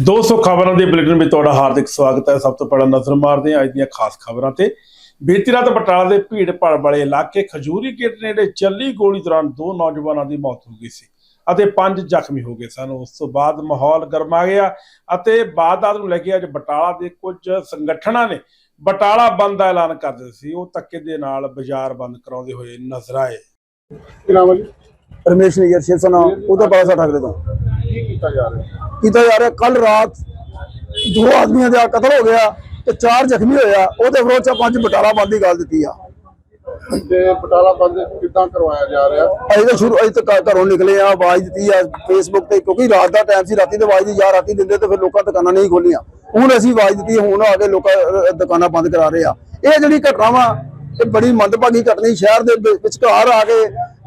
200 ਖਬਰਾਂ ਦੇ ਬੁਲੇਟਿਨ ਵਿੱਚ ਤੁਹਾਡਾ ਹਾਰਦਿਕ ਸਵਾਗਤ ਹੈ। ਸਭ ਤੋਂ ਪਹਿਲਾਂ ਨਜ਼ਰ ਮਾਰਦੇ ਹਾਂ ਅੱਜ ਦੀਆਂ ਖਾਸ ਖਬਰਾਂ ਤੇ। ਬੀਤੀ ਰਾਤ ਬਟਾਲਾ ਦੇ ਭੀੜ ਭਾੜ ਵਾਲੇ ਇਲਾਕੇ ਖਜੂਰੀ ਗੇਟ ਨੇੜੇ ਚੱਲੀ ਗੋਲੀ ਦੌਰਾਨ ਦੋ ਨੌਜਵਾਨਾਂ ਦੀ ਮੌਤ ਹੋ ਗਈ ਸੀ ਅਤੇ ਪੰਜ ਜ਼ਖਮੀ ਹੋ ਗਏ ਸਨ। ਉਸ ਤੋਂ ਬਾਅਦ ਮਾਹੌਲ ਗਰਮਾ ਗਿਆ ਅਤੇ ਬਾਅਦ ਨੂੰ ਲੈ ਕੇ ਅੱਜ ਬਟਾਲਾ ਦੇ ਕੁਝ ਸੰਗਠਨਾਂ ਨੇ ਬਟਾਲਾ ਬੰਦ ਦਾ ਐਲਾਨ ਕਰ ਦਿੱਤਾ ਸੀ। ਉਹ ਧੱਕੇ ਦੇ ਨਾਲ ਬਾਜ਼ਾਰ ਬੰਦ ਕਰਾਉਂਦੇ ਹੋਏ ਨਜ਼ਰ ਆਏ। ਰਮੇਸ਼ ਨਗਰ ਸ਼ਿਵ ਸਨਾ ਉਹਦਾ ਬਾਸਾ ਠਾਕਰੇ ਤੋਂ। ਕੀ ਕੀਤਾ ਜਾ ਰਿਹਾ? ਕੀਤਾ ਜਾ ਰਿਹਾ ਕੱਲ ਰਾਤ ਦੋ ਆਦਮੀਆਂ ਦਾ ਕਤਲ ਹੋ ਗਿਆ ਤੇ ਚਾਰ ਜ਼ਖਮੀ ਹੋਇਆ ਉਹਦੇ ਵਿਰੋਧ ਚ ਪੰਜ ਬਟਾਲਾ ਬੰਦ ਦੀ ਗੱਲ ਦਿੱਤੀ ਆ। ਤੇ ਬਟਾਲਾ ਬੰਦ ਕਿੱਦਾਂ ਕਰਵਾਇਆ ਜਾ ਰਿਹਾ? ਅਸੀਂ ਤਾਂ ਸ਼ੁਰੂ ਅਸੀਂ ਤਾਂ ਘਰੋਂ ਨਿਕਲੇ ਆ ਆਵਾਜ਼ ਦਿੱਤੀ ਆ ਫੇਸਬੁੱਕ ਤੇ ਕਿਉਂਕਿ ਰਾਤ ਦਾ ਟਾਈਮ ਸੀ ਰਾਤੀ ਤੇ ਆਵਾਜ਼ ਦੀ ਜਾਂ ਰਾਤੀ ਦਿੰਦੇ ਤੇ ਫਿਰ ਲੋਕਾਂ ਦੁਕਾਨਾਂ ਨਹੀਂ ਖੋਲੀਆਂ ਹੁਣ ਅਸੀਂ ਆਵਾਜ਼ ਦਿੱਤੀ ਹੁਣ ਆ ਕੇ ਲੋਕਾਂ ਦੁਕਾਨਾਂ ਬੰਦ ਕਰਾ ਰਹੇ ਆ। ਇਹ ਜਿਹੜੀ ਘਟਨਾ ਵਾ ਇਹ ਬੜੀ ਮੰਦਭਾਗੀ ਘਟਨਾ ਸ਼ਹਿਰ ਦੇ ਵਿਚਕਾਰ ਆ ਕੇ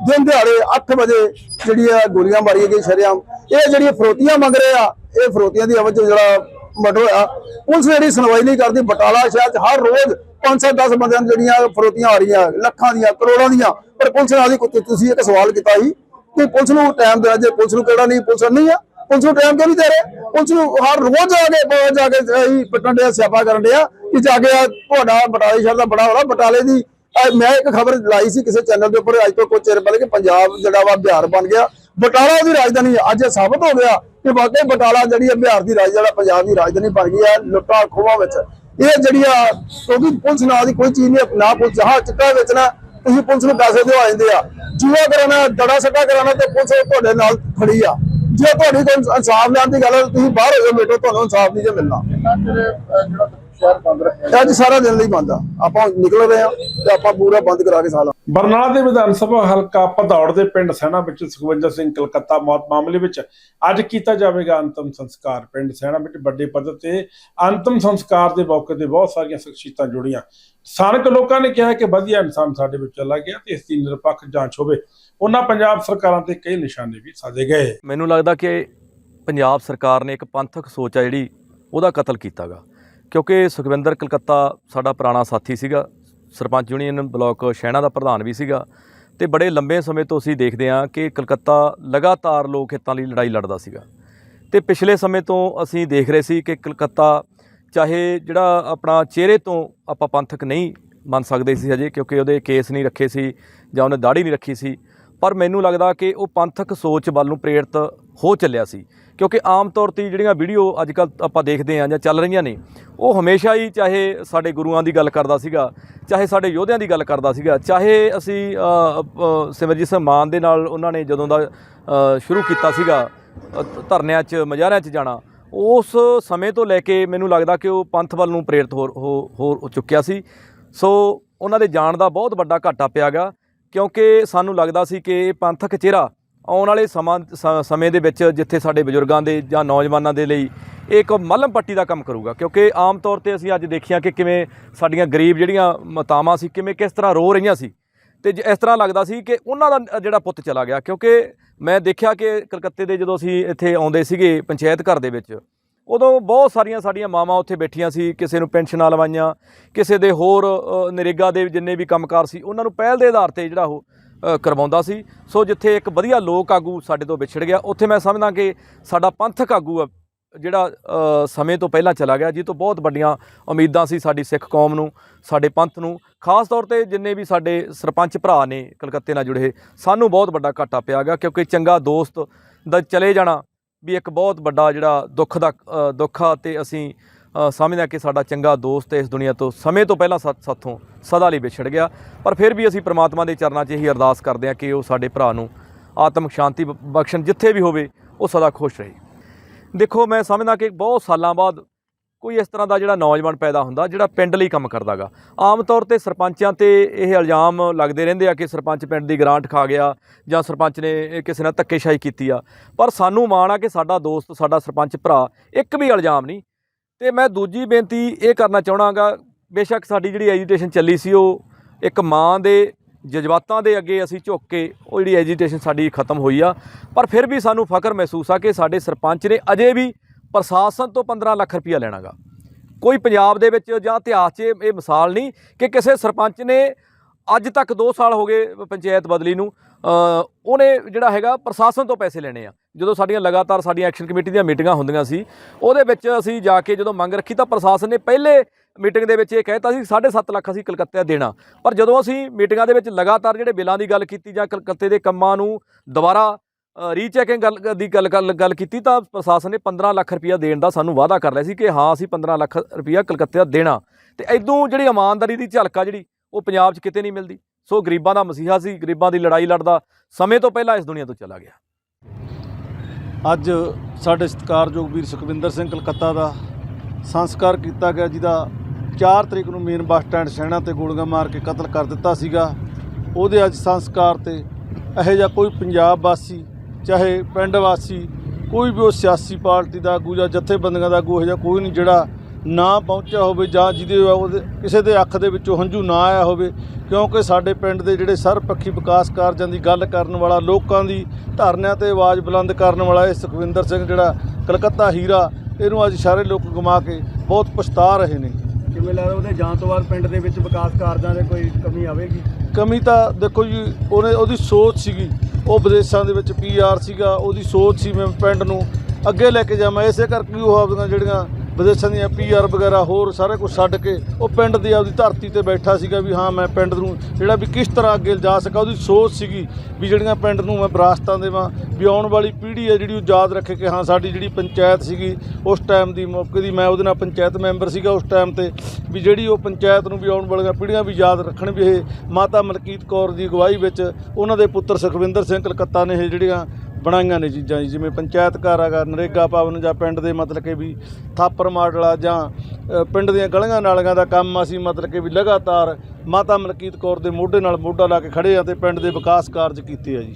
ਦਿਨ ਦਿਹਾੜੇ 8 ਵਜੇ ਜਿਹੜੀ ਆ ਗੋਲੀਆਂ ਮਾਰੀਆਂ ਗਈ ਸ਼ਰੇਆਮ। ਇਹ ਜਿਹੜੀ ਫਰੋਤੀਆਂ ਮੰਗ ਰਹੇ ਆ, ਇਹ ਫਰੋਤੀਆਂ ਦੀ ਅਵਜ ਜਿਹੜਾ ਮਰਡਰ ਹੋਇਆ, ਪੁਲਿਸ ਜਿਹੜੀ ਸੁਣਵਾਈ ਨਹੀਂ ਕਰਦੀ, ਬਟਾਲਾ ਸ਼ਹਿਰ 'ਚ ਹਰ ਰੋਜ਼ 5-10 ਬੰਦਿਆਂ ਨੂੰ ਜਿਹੜੀਆਂ ਫਰੋਤੀਆਂ ਆ ਰਹੀਆਂ, ਲੱਖਾਂ ਦੀਆਂ, ਕਰੋੜਾਂ ਦੀਆਂ। ਪਰ ਪੁਲਿਸ ਨੇ ਆਦੀ ਤੁਸੀਂ ਇੱਕ ਸਵਾਲ ਕੀਤਾ ਸੀ ਕਿ ਪੁਲਿਸ ਨੂੰ ਟਾਈਮ ਦੇਣਾ ਜੇ ਪੁਲਿਸ ਨੂੰ ਕਿਹੜਾ ਨਹੀਂ, ਪੁਲਿਸ ਨਹੀਂ ਆ। ਪੁਲਿਸ ਨੂੰ ਟਾਈਮ ਕਿਉਂ ਨਹੀਂ ਦੇ ਰਹੇ? ਪੁਲਿਸ ਨੂੰ ਹਰ ਰੋਜ਼ ਆ ਕੇ ਜਾ ਕੇ ਅਸੀਂ ਪਿੱਟਣ ਦੇ ਸਿਆਪਾ ਕਰਨ ਡਿਆ ਕਿ ਜਾ ਕੇ ਤੁਹਾਡਾ ਬਟਾਲੇ ਸ਼ਹਿਰ ਦਾ ਬੜਾ ਹੋਣਾ ਬਟਾਲੇ ਦੀ ਮੈਂ ਇੱਕ ਖਬਰ ਲਾਈ ਸੀ ਕਿਸੇ ਚੈਨਲ ਦੇ ਉੱਪਰ, ਅੱਜ ਤੋਂ ਕੁਝ ਚਿਰ ਪਹਿਲੇ ਕਿ ਪੰਜਾਬ ਜਿਹੜਾ ਵਾ ਬਿਹਾਰ ਬਣ ਗਿਆ। ਬਟਾਲਾ ਉਹਦੀ ਰਾਜਧਾਨੀ ਅੱਜ ਸਾਬਤ ਹੋ ਗਿਆ ਕਿ ਵਾਕਈ ਬਟਾਲਾ ਜਿਹੜੀ ਹੈ ਬਿਹਾਰ ਦੀ ਰਾਜ ਪੰਜਾਬ ਦੀ ਰਾਜਧਾਨੀ ਬਣ ਗਈ ਹੈ ਲੁੱਟਾਂ ਖੋਹਾਂ ਵਿੱਚ। ਇਹ ਜਿਹੜੀ ਆ, ਕਿਉਂਕਿ ਪੁਲਿਸ ਨਾਲ ਦੀ ਕੋਈ ਚੀਜ਼ ਨਹੀਂ ਨਾ ਪੁਲਿਸ ਜਹਾਂ ਚਿੱਟਾ ਵੇਚਣਾ, ਤੁਸੀਂ ਪੁਲਿਸ ਨੂੰ ਪੈਸੇ ਦਿਵਾ ਜਾਂਦੇ ਆ। ਜੂਆ ਕਰਾਣਾ ਦੜਾ ਸੱਟਾ ਕਰਾਣਾ ਤੇ ਪੁਲਿਸ ਤੁਹਾਡੇ ਨਾਲ ਖੜੀ ਆ। ਜੇ ਤੁਹਾਡੀ ਕੋਈ ਇਨਸਾਫ ਲੈਣ ਦੀ ਗੱਲ ਤੁਸੀਂ ਬਾਹਰ ਹੋ ਜਾਓ ਬੇਟੋ ਤੁਹਾਨੂੰ ਇਨਸਾਫ ਨਹੀਂ ਜੇ ਮਿਲਣਾ। ਬੰਦ ਰੱਖਿਆ ਅੱਜ ਸਾਰਾ ਦਿਨ ਲਈ ਬੰਦ ਆ। ਆਪਾਂ ਨਿਕਲ ਰਹੇ ਆ ਤੇ ਆਪਾਂ ਪੂਰਾ ਬੰਦ ਕਰਾ ਕੇ ਸਾਲਾ ਬਰਨਾਲਾ ਦੇ ਵਿਧਾਨ ਸਭਾ ਹਲਕਾ ਭਦੌੜ ਦੇ ਪਿੰਡ ਸੈਣਾ ਵਿੱਚ ਸੁਖਵਿੰਦਰ ਸਿੰਘ ਕਲਕੱਤਾ ਮੌਤ ਮਾਮਲੇ ਵਿੱਚ ਅੱਜ ਕੀਤਾ ਜਾਵੇਗਾ ਅੰਤਮ ਸੰਸਕਾਰ। ਪਿੰਡ ਸੈਣਾ ਵਿੱਚ ਵੱਡੇ ਪੱਧਰ ਤੇ ਅੰਤਮ ਸੰਸਕਾਰ ਦੇ ਮੌਕੇ ਤੇ ਬਹੁਤ ਸਾਰੀਆਂ ਸ਼ਖਸੀਅਤਾਂ ਜੁੜੀਆਂ। ਸਥਾਨਕ ਲੋਕਾਂ ਨੇ ਕਿਹਾ ਕਿ ਵਧੀਆ ਇਨਸਾਨ ਸਾਡੇ ਵਿੱਚ ਚਲਾ ਗਿਆ ਤੇ ਇਸ ਦੀ ਨਿਰਪੱਖ ਜਾਂਚ ਹੋਵੇ। ਉਹਨਾਂ ਪੰਜਾਬ ਸਰਕਾਰਾਂ ਤੇ ਕਈ ਨਿਸ਼ਾਨੇ ਵੀ ਸਾਧੇ ਗਏ। ਮੈਨੂੰ ਲੱਗਦਾ ਕਿ ਪੰਜਾਬ ਸਰਕਾਰ ਨੇ ਇੱਕ ਪੰਥਕ ਸੋਚ ਆ ਜਿਹੜੀ ਉਹਦਾ ਕਤਲ ਕੀਤਾਗਾ। ਕਿਉਂਕਿ ਸੁਖਵਿੰਦਰ ਕਲਕੱਤਾ ਸਾਡਾ ਪੁਰਾਣਾ ਸਾਥੀ ਸੀਗਾ, ਸਰਪੰਚ ਯੂਨੀਅਨ ਬਲਾਕ ਸ਼ਹਿਣਾ ਦਾ ਪ੍ਰਧਾਨ ਵੀ ਸੀਗਾ, ਤੇ ਬੜੇ ਲੰਬੇ ਸਮੇਂ ਤੋਂ ਅਸੀਂ ਦੇਖਦੇ ਹਾਂ ਕਿ ਕਲਕੱਤਾ ਲਗਾਤਾਰ ਲੋਕ ਹਿੱਤਾਂ ਲਈ ਲੜਾਈ ਲੜਦਾ ਸੀਗਾ। ਤੇ ਪਿਛਲੇ ਸਮੇਂ ਤੋਂ ਅਸੀਂ ਦੇਖ ਰਹੇ ਸੀ ਕਿ ਕਲਕੱਤਾ ਚਾਹੇ ਜਿਹੜਾ ਆਪਣਾ ਚਿਹਰੇ ਤੋਂ ਆਪਾਂ ਪੰਥਕ ਨਹੀਂ ਮੰਨ ਸਕਦੇ ਸੀ ਹਜੇ, ਕਿਉਂਕਿ ਉਹਦੇ ਕੇਸ ਨਹੀਂ ਰੱਖੇ ਸੀ ਜਾਂ ਉਹਨੇ ਦਾੜੀ ਨਹੀਂ ਰੱਖੀ ਸੀ, ਪਰ ਮੈਨੂੰ ਲੱਗਦਾ ਕਿ ਉਹ ਪੰਥਕ ਸੋਚ ਵੱਲ ਨੂੰ ਪ੍ਰੇਰਿਤ ਹੋ ਚੱਲਿਆ ਸੀ। ਕਿਉਂਕਿ ਆਮ ਤੌਰ ਤੇ ਜਿਹੜੀਆਂ ਵੀਡੀਓ ਅੱਜ ਕੱਲ ਆਪਾਂ ਦੇਖਦੇ ਹਾਂ ਜਾਂ ਚੱਲ ਰਹੀਆਂ ਨੇ, ਉਹ ਹਮੇਸ਼ਾ ਹੀ ਚਾਹੇ ਸਾਡੇ ਗੁਰੂਆਂ ਦੀ ਗੱਲ ਕਰਦਾ ਸੀਗਾ, ਚਾਹੇ ਸਾਡੇ ਯੋਧਿਆਂ ਦੀ ਗੱਲ ਕਰਦਾ ਸੀਗਾ, ਚਾਹੇ ਅਸੀਂ ਸਿਮਰਜੀਤ ਸਿੰਘ ਮਾਨ ਦੇ ਨਾਲ ਉਹਨਾਂ ਨੇ ਜਦੋਂ ਦਾ ਸ਼ੁਰੂ ਕੀਤਾ ਸੀਗਾ ਧਰਨਿਆਂ 'ਚ, ਮਜ਼ਾਰਿਆਂ 'ਚ ਜਾਣਾ, ਉਸ ਸਮੇਂ ਤੋਂ ਲੈ ਕੇ ਮੈਨੂੰ ਲੱਗਦਾ ਕਿ ਉਹ ਪੰਥ ਵੱਲ ਨੂੰ ਪ੍ਰੇਰਿਤ ਹੋ ਹੋ ਹੋ ਚੁੱਕਿਆ ਸੀ। ਸੋ ਉਹਨਾਂ ਦੇ ਜਾਣ ਦਾ ਬਹੁਤ ਵੱਡਾ ਘਾਟਾ ਪਿਆ ਪਿਆਗਾ ਕਿਉਂਕਿ ਸਾਨੂੰ ਲੱਗਦਾ ਸੀ ਕਿ ਇਹ ਪੰਥਕ ਚਿਹਰਾ ਆਉਣ ਵਾਲੇ ਸਮਾਂ ਸ- ਸਮੇਂ ਦੇ ਵਿੱਚ ਜਿੱਥੇ ਸਾਡੇ ਬਜ਼ੁਰਗਾਂ ਦੇ ਜਾਂ ਨੌਜਵਾਨਾਂ ਦੇ ਲਈ ਇਹ ਇੱਕ ਮੱਲਮ ਪੱਟੀ ਦਾ ਕੰਮ ਕਰੂਗਾ, ਕਿਉਂਕਿ ਆਮ ਤੌਰ ਤੇ ਅਸੀਂ ਅੱਜ ਦੇਖਿਆ ਕਿ ਕਿਵੇਂ ਸਾਡੀਆਂ ਗਰੀਬ ਜਿਹੜੀਆਂ ਮਾਤਾਵਾਂ ਸੀ, ਕਿਵੇਂ ਕਿਸ ਤਰ੍ਹਾਂ ਰੋ ਰਹੀਆਂ ਸੀ। ਤੇ ਜ- ਇਸ ਤਰ੍ਹਾਂ ਲੱਗਦਾ ਸੀ ਕਿ ਉਹਨਾਂ ਦਾ ਜਿਹੜਾ ਪੁੱਤ ਚਲਾ ਗਿਆ, ਕਿਉਂਕਿ ਮੈਂ ਦੇਖਿਆ ਕਿ ਕਲਕੱਤੇ ਦੇ ਜਦੋਂ ਅਸੀਂ ਇੱਥੇ ਆਉਂਦੇ ਸੀਗੇ ਪੰਚਾਇਤ ਘਰ ਦੇ ਵਿੱਚ, ਉਦੋਂ ਬਹੁਤ ਸਾਰੀਆਂ ਸਾਡੀਆਂ ਮਾਵਾਂ ਉੱਥੇ ਬੈਠੀਆਂ ਸੀ, ਕਿਸੇ ਨੂੰ ਪੈਨਸ਼ਨਾਂ ਲਵਾਈਆਂ, ਕਿਸੇ ਦੇ ਹੋਰ ਨਰੇਗਾ ਦੇ ਜਿੰਨੇ ਵੀ ਕੰਮਕਾਰ ਸੀ, ਉਹਨਾਂ ਨੂੰ ਪਹਿਲ ਦੇ ਆਧਾਰ ਤੇ ਜਿਹੜਾ ਉਹ ਕਰਵਾਉਂਦਾ ਸੀ। ਸੋ ਜਿੱਥੇ ਇੱਕ ਵਧੀਆ ਲੋਕ ਆਗੂ ਸਾਡੇ ਤੋਂ ਵਿਛੜ ਗਿਆ ਉੱਥੇ ਮੈਂ ਸਮਝਦਾ ਕਿ ਸਾਡਾ ਪੰਥਕ ਆਗੂ ਜਿਹੜਾ ਸਮੇਂ ਤੋਂ ਪਹਿਲਾਂ ਚਲਾ ਗਿਆ ਜਿਹ ਤੋਂ ਬਹੁਤ ਵੱਡੀਆਂ ਉਮੀਦਾਂ ਸੀ ਸਾਡੀ ਸਿੱਖ ਕੌਮ ਨੂੰ ਸਾਡੇ ਪੰਥ ਨੂੰ। ਖਾਸ ਤੌਰ ਤੇ ਜਿੰਨੇ ਵੀ ਸਾਡੇ ਸਰਪੰਚ ਭਰਾ ਨੇ ਕਲਕੱਤੇ ਨਾਲ ਜੁੜੇ ਸਾਨੂੰ ਬਹੁਤ ਵੱਡਾ ਘਾਟਾ ਪਿਆ ਗਿਆ ਕਿਉਂਕਿ ਚੰਗਾ ਦੋਸਤ ਦਾ ਚਲੇ ਜਾਣਾ ਵੀ ਇੱਕ ਬਹੁਤ ਵੱਡਾ ਜਿਹੜਾ ਦੁੱਖ ਦਾ ਅ, ਦੁੱਖ ਆ ਤੇ ਅਸੀਂ ਸਮਝਦੇ ਹਾਂ ਕਿ ਸਾਡਾ ਚੰਗਾ ਦੋਸਤ ਇਸ ਦੁਨੀਆ ਤੋਂ ਸਮੇਂ ਤੋਂ ਪਹਿਲਾਂ ਸਾ- ਸਾਥੋਂ ਸਦਾ ਲਈ ਵਿਛੜ ਗਿਆ। ਪਰ ਫਿਰ ਵੀ ਅਸੀਂ ਪ੍ਰਮਾਤਮਾ ਦੇ ਚਰਨਾਂ 'ਚ ਇਹੀ ਅਰਦਾਸ ਕਰਦੇ ਹਾਂ ਕਿ ਉਹ ਸਾਡੇ ਭਰਾ ਨੂੰ ਆਤਮਿਕ ਸ਼ਾਂਤੀ ਬ- ਬਖਸ਼ਣ, ਜਿੱਥੇ ਵੀ ਹੋਵੇ, ਉਹ ਸਦਾ ਖੁਸ਼ ਰਹੇ। ਦੇਖੋ, ਮੈਂ ਸਮਝਦਾ ਕਿ ਬਹੁਤ ਸਾਲਾਂ ਬਾਅਦ ਕੋਈ ਇਸ ਤਰ੍ਹਾਂ ਦਾ ਜਿਹੜਾ ਨੌਜਵਾਨ ਪੈਦਾ ਹੁੰਦਾ, ਜਿਹੜਾ ਪਿੰਡ ਲਈ ਕੰਮ ਕਰਦਾਗਾ ਆਮ ਤੌਰ ਤੇ ਸਰਪੰਚਾਂ ਤੇ ਇਹ ਇਲਜ਼ਾਮ ਲੱਗਦੇ ਰਹਿੰਦੇ ਆ ਕਿ ਸਰਪੰਚ ਪਿੰਡ ਦੀ ਗ੍ਰਾਂਟ ਖਾ ਗਿਆ ਜਾਂ ਸਰਪੰਚ ਨੇ ਕਿਸੇ ਨਾਲ ਧੱਕੇਸ਼ਾਹੀ ਕੀਤੀ ਆ। ਪਰ ਸਾਨੂੰ ਮਾਣ ਆ ਕਿ ਸਾਡਾ ਦੋਸਤ, ਸਾਡਾ ਸਰਪੰਚ ਭਰਾ ਇੱਕ ਵੀ ਇਲਜ਼ਾਮ ਨਹੀਂ ਤੇ ਮੈਂ ਦੂਜੀ ਬੇਨਤੀ ਇਹ ਕਰਨਾ ਚਾਹਣਾਗਾ, ਬੇਸ਼ੱਕ ਸਾਡੀ ਜਿਹੜੀ ਐਜੀਟੇਸ਼ਨ ਚੱਲੀ ਸੀ ਉਹ ਇੱਕ ਮਾਂ ਦੇ ਜਜ਼ਬਾਤਾਂ ਦੇ ਅੱਗੇ ਅਸੀਂ ਝੁੱਕ ਕੇ ਉਹ ਜਿਹੜੀ ਐਜੀਟੇਸ਼ਨ ਸਾਡੀ ਖਤਮ ਹੋਈ ਆ। ਪਰ ਫਿਰ ਵੀ ਸਾਨੂੰ ਫਖਰ ਮਹਿਸੂਸ ਆ ਕਿ ਸਾਡੇ ਸਰਪੰਚ ਨੇ ਅਜੇ ਵੀ ਪ੍ਰਸ਼ਾਸਨ ਤੋਂ 15 ਲੱਖ ਰੁਪਇਆ ਲੈਣਾਗਾ। ਕੋਈ ਪੰਜਾਬ ਦੇ ਵਿੱਚ ਜਾਂ ਇਤਿਹਾਸ 'ਚ ਇਹ ਇਹ ਮਿਸਾਲ ਨਹੀਂ ਕਿ ਕਿਸੇ ਸਰਪੰਚ ਨੇ ਅੱਜ ਤੱਕ 2 ਸਾਲ ਹੋ ਗਏ ਪੰਚਾਇਤ ਬਦਲੀ ਨੂੰ ਉਹਨੇ ਜਿਹੜਾ ਹੈਗਾ ਪ੍ਰਸ਼ਾਸਨ ਤੋਂ ਪੈਸੇ ਲੈਣੇ ਆ। ਜਦੋਂ ਸਾਡੀਆਂ ਲਗਾਤਾਰ ਸਾਡੀਆਂ ਐਕਸ਼ਨ ਕਮੇਟੀ ਦੀਆਂ ਮੀਟਿੰਗਾਂ ਹੁੰਦੀਆਂ ਸੀ, ਉਹਦੇ ਵਿੱਚ ਅਸੀਂ ਜਾ ਕੇ ਜਦੋਂ ਮੰਗ ਰੱਖੀ ਤਾਂ ਪ੍ਰਸ਼ਾਸਨ ਨੇ ਪਹਿਲੇ ਮੀਟਿੰਗ ਦੇ ਵਿੱਚ ਇਹ ਕਹਿਤਾ ਸੀ 7.5 ਲੱਖ ਅਸੀਂ ਕਲਕੱਤੇ ਦੇਣਾ। ਪਰ ਜਦੋਂ ਅਸੀਂ ਮੀਟਿੰਗਾਂ ਦੇ ਵਿੱਚ ਲਗਾਤਾਰ ਜਿਹੜੇ ਬਿੱਲਾਂ ਦੀ ਗੱਲ ਕੀਤੀ ਜਾਂ ਕਲਕੱਤੇ ਦੇ ਕੰਮਾਂ ਨੂੰ ਦੁਬਾਰਾ ਰੀਚੈਕਿੰਗ ਗੱਲ ਦੀ ਗੱਲ ਗੱਲ ਗੱਲ ਕੀਤੀ ਤਾਂ ਪ੍ਰਸ਼ਾਸਨ ਨੇ 15 ਲੱਖ ਰੁਪਇਆ ਦੇਣ ਦਾ ਸਾਨੂੰ ਵਾਅਦਾ ਕਰ ਲਿਆ ਸੀ ਕਿ ਹਾਂ, ਅਸੀਂ 15 ਲੱਖ ਰੁਪਇਆ ਕਲਕੱਤੇ ਦਾ ਦੇਣਾ। ਤੇ ਐਦੋਂ ਜਿਹੜੀ ਇਮਾਨਦਾਰੀ ਦੀ ਝਲਕਾ ਜਿਹੜੀ ਉਹ ਪੰਜਾਬ 'ਚ ਕਿਤੇ ਨਹੀਂ ਮਿਲਦੀ। ਸੋ ਗਰੀਬਾਂ ਦਾ ਮਸੀਹਾ ਸੀ, ਗਰੀਬਾਂ ਦੀ ਲੜਾਈ ਲੜਦਾ, ਸਮੇਂ ਤੋਂ ਪਹਿਲਾਂ ਇਸ ਦੁਨੀਆ ਤੋਂ ਚਲਾ ਗਿਆ। ਅੱਜ ਸਾਡੇ ਸਤਿਕਾਰਯੋਗ ਵੀਰ ਸੁਖਵਿੰਦਰ ਸਿੰਘ ਕਲਕੱਤਾ ਦਾ ਸੰਸਕਾਰ ਕੀਤਾ ਗਿਆ, ਜਿਹਦਾ 4 ਤਰੀਕ ਨੂੰ ਮੇਨ ਬੱਸ ਸਟੈਂਡ ਸੈਣਾ ਤੇ ਗੋਲੀਆਂ ਮਾਰ ਕੇ ਕਤਲ ਕਰ ਦਿੱਤਾ ਸੀਗਾ। ਉਹਦੇ ਅੱਜ ਸੰਸਕਾਰ ਤੇ ਇਹੋ ਜਿਹਾ ਕੋਈ ਪੰਜਾਬ ਵਾਸੀ, ਚਾਹੇ ਪਿੰਡ ਵਾਸੀ, ਕੋਈ ਵੀ ਉਹ ਸਿਆਸੀ ਪਾਰਟੀ ਦਾ ਆਗੂ ਜਾਂ ਜਥੇਬੰਦੀਆਂ ਦਾ ਆਗੂ ਇਹੋ ਜਿਹਾ ਕੋਈ ਨਹੀਂ ਜਿਹੜਾ ਨਾ ਪਹੁੰਚਿਆ ਹੋਵੇ ਜਾਂ ਜਿਹਦੇ ਉਹਦੇ ਕਿਸੇ ਦੇ ਅੱਖ ਦੇ ਵਿੱਚੋਂ ਹੰਝੂ ਨਾ ਆਇਆ ਹੋਵੇ ਕਿਉਂਕਿ ਸਾਡੇ ਪਿੰਡ ਦੇ ਜਿਹੜੇ ਸਰਬਪੱਖੀ ਵਿਕਾਸ ਕਾਰਜਾਂ ਦੀ ਗੱਲ ਕਰਨ ਵਾਲਾ ਲੋਕਾਂ ਦੀ ਧਰਨਿਆਂ ਤੇ ਆਵਾਜ਼ ਬੁਲੰਦ ਕਰਨ ਵਾਲਾ ਇਹ ਸੁਖਵਿੰਦਰ ਸਿੰਘ ਜਿਹੜਾ ਕਲਕੱਤਾ ਹੀਰਾ ਇਹਨੂੰ ਅੱਜ ਸਾਰੇ ਲੋਕ ਗਮਾ ਕੇ ਬਹੁਤ ਪਛਤਾ ਰਹੇ ਨੇ। ਕਿਵੇਂ ਲੱਗਦਾ ਉਹਦੇ ਜਾਣ ਤੋਂ ਬਾਅਦ ਪਿੰਡ ਦੇ ਵਿੱਚ ਵਿਕਾਸ ਕਾਰਜਾਂ ਦੇ ਕੋਈ ਕਮੀ ਆਵੇਗੀ? ਕਮੀ ਤਾਂ ਦੇਖੋ ਜੀ ਉਹਨੇ ਉਹਦੀ ਸੋਚ ਸੀਗੀ ਉਹ ਵਿਦੇਸ਼ਾਂ ਦੇ ਵਿੱਚ ਪੀਆਰ ਸੀਗਾ ਉਹਦੀ ਸੋਚ ਸੀ ਮੈਂ ਪਿੰਡ ਨੂੰ ਅੱਗੇ ਲੈ ਕੇ ਜਾਵਾਂ ਇਸੇ ਕਰਕੇ ਉਹ ਆਪਦੀਆਂ ਜਿਹੜੀਆਂ ਵਿਦੇਸ਼ਾਂ ਦੀਆਂ ਪੀਆਰ ਵਗੈਰਾ ਹੋਰ ਸਾਰਾ ਕੁਝ ਛੱਡ ਕੇ ਉਹ ਪਿੰਡ ਦੀ ਆਪਦੀ ਧਰਤੀ ਤੇ ਬੈਠਾ ਸੀਗਾ ਵੀ ਹਾਂ ਮੈਂ ਪਿੰਡ ਨੂੰ ਜਿਹੜਾ ਵੀ ਕਿਸ ਤਰ੍ਹਾਂ ਅੱਗੇ ਜਾ ਸਕਾਂ, ਉਹਦੀ ਸੋਚ ਸੀਗੀ ਵੀ ਜਿਹੜੀਆਂ ਪਿੰਡ ਨੂੰ ਮੈਂ ਵਿਰਾਸਤਾਂ ਦੇਵਾਂ, ਵੀ ਆਉਣ ਵਾਲੀ ਪੀੜ੍ਹੀ ਹੈ ਜਿਹੜੀ ਉਹ ਯਾਦ ਰੱਖੇ ਕਿ ਹਾਂ ਸਾਡੀ ਜਿਹੜੀ ਪੰਚਾਇਤ ਸੀਗੀ, ਉਸ ਟਾਈਮ ਦੀ ਮੌਕੇ ਦੀ ਮੈਂ ਉਹਦੇ ਨਾਲ ਪੰਚਾਇਤ ਮੈਂਬਰ ਸੀਗਾ ਉਸ ਟਾਈਮ ਤੇ, ਵੀ ਜਿਹੜੀ ਉਹ ਪੰਚਾਇਤ ਨੂੰ ਵੀ ਆਉਣ ਵਾਲੀਆਂ ਪੀੜ੍ਹੀਆਂ ਵੀ ਯਾਦ ਰੱਖਣ ਵੀ ਇਹ ਮਾਤਾ ਮਲਕੀਤ ਕੌਰ ਦੀ ਅਗਵਾਈ ਵਿੱਚ ਉਹਨਾਂ ਦੇ ਪੁੱਤਰ ਸੁਖਵਿੰਦਰ ਸਿੰਘ ਕਲਕੱਤਾ ਨੇ ਇਹ ਜਿਹੜੀਆਂ ਬਣਾਈਆਂ ਨੇ ਚੀਜ਼ਾਂ ਜੀ, ਜਿਵੇਂ ਪੰਚਾਇਤ ਘਰ ਹੈਗਾ ਨਰੇਗਾ ਭਵਨ ਜਾਂ ਪਿੰਡ ਦੇ ਮਤਲਬ ਕਿ ਵੀ ਥਾਪਰ ਮਾਡਲਾ ਜਾਂ ਅ, ਪਿੰਡ ਦੀਆਂ ਗਲੀਆਂ ਨਾਲੀਆਂ ਦਾ ਕੰਮ ਅਸੀਂ ਮਤਲਬ ਕਿ ਵੀ ਲਗਾਤਾਰ ਮਾਤਾ ਮਲਕੀਤ ਕੌਰ ਦੇ ਮੋਢੇ ਨਾਲ ਮੋਢਾ ਲਾ ਕੇ ਖੜੇ ਆ ਤੇ ਪਿੰਡ ਦੇ ਵਿਕਾਸ ਕਾਰਜ ਕੀਤੇ ਆ ਜੀ।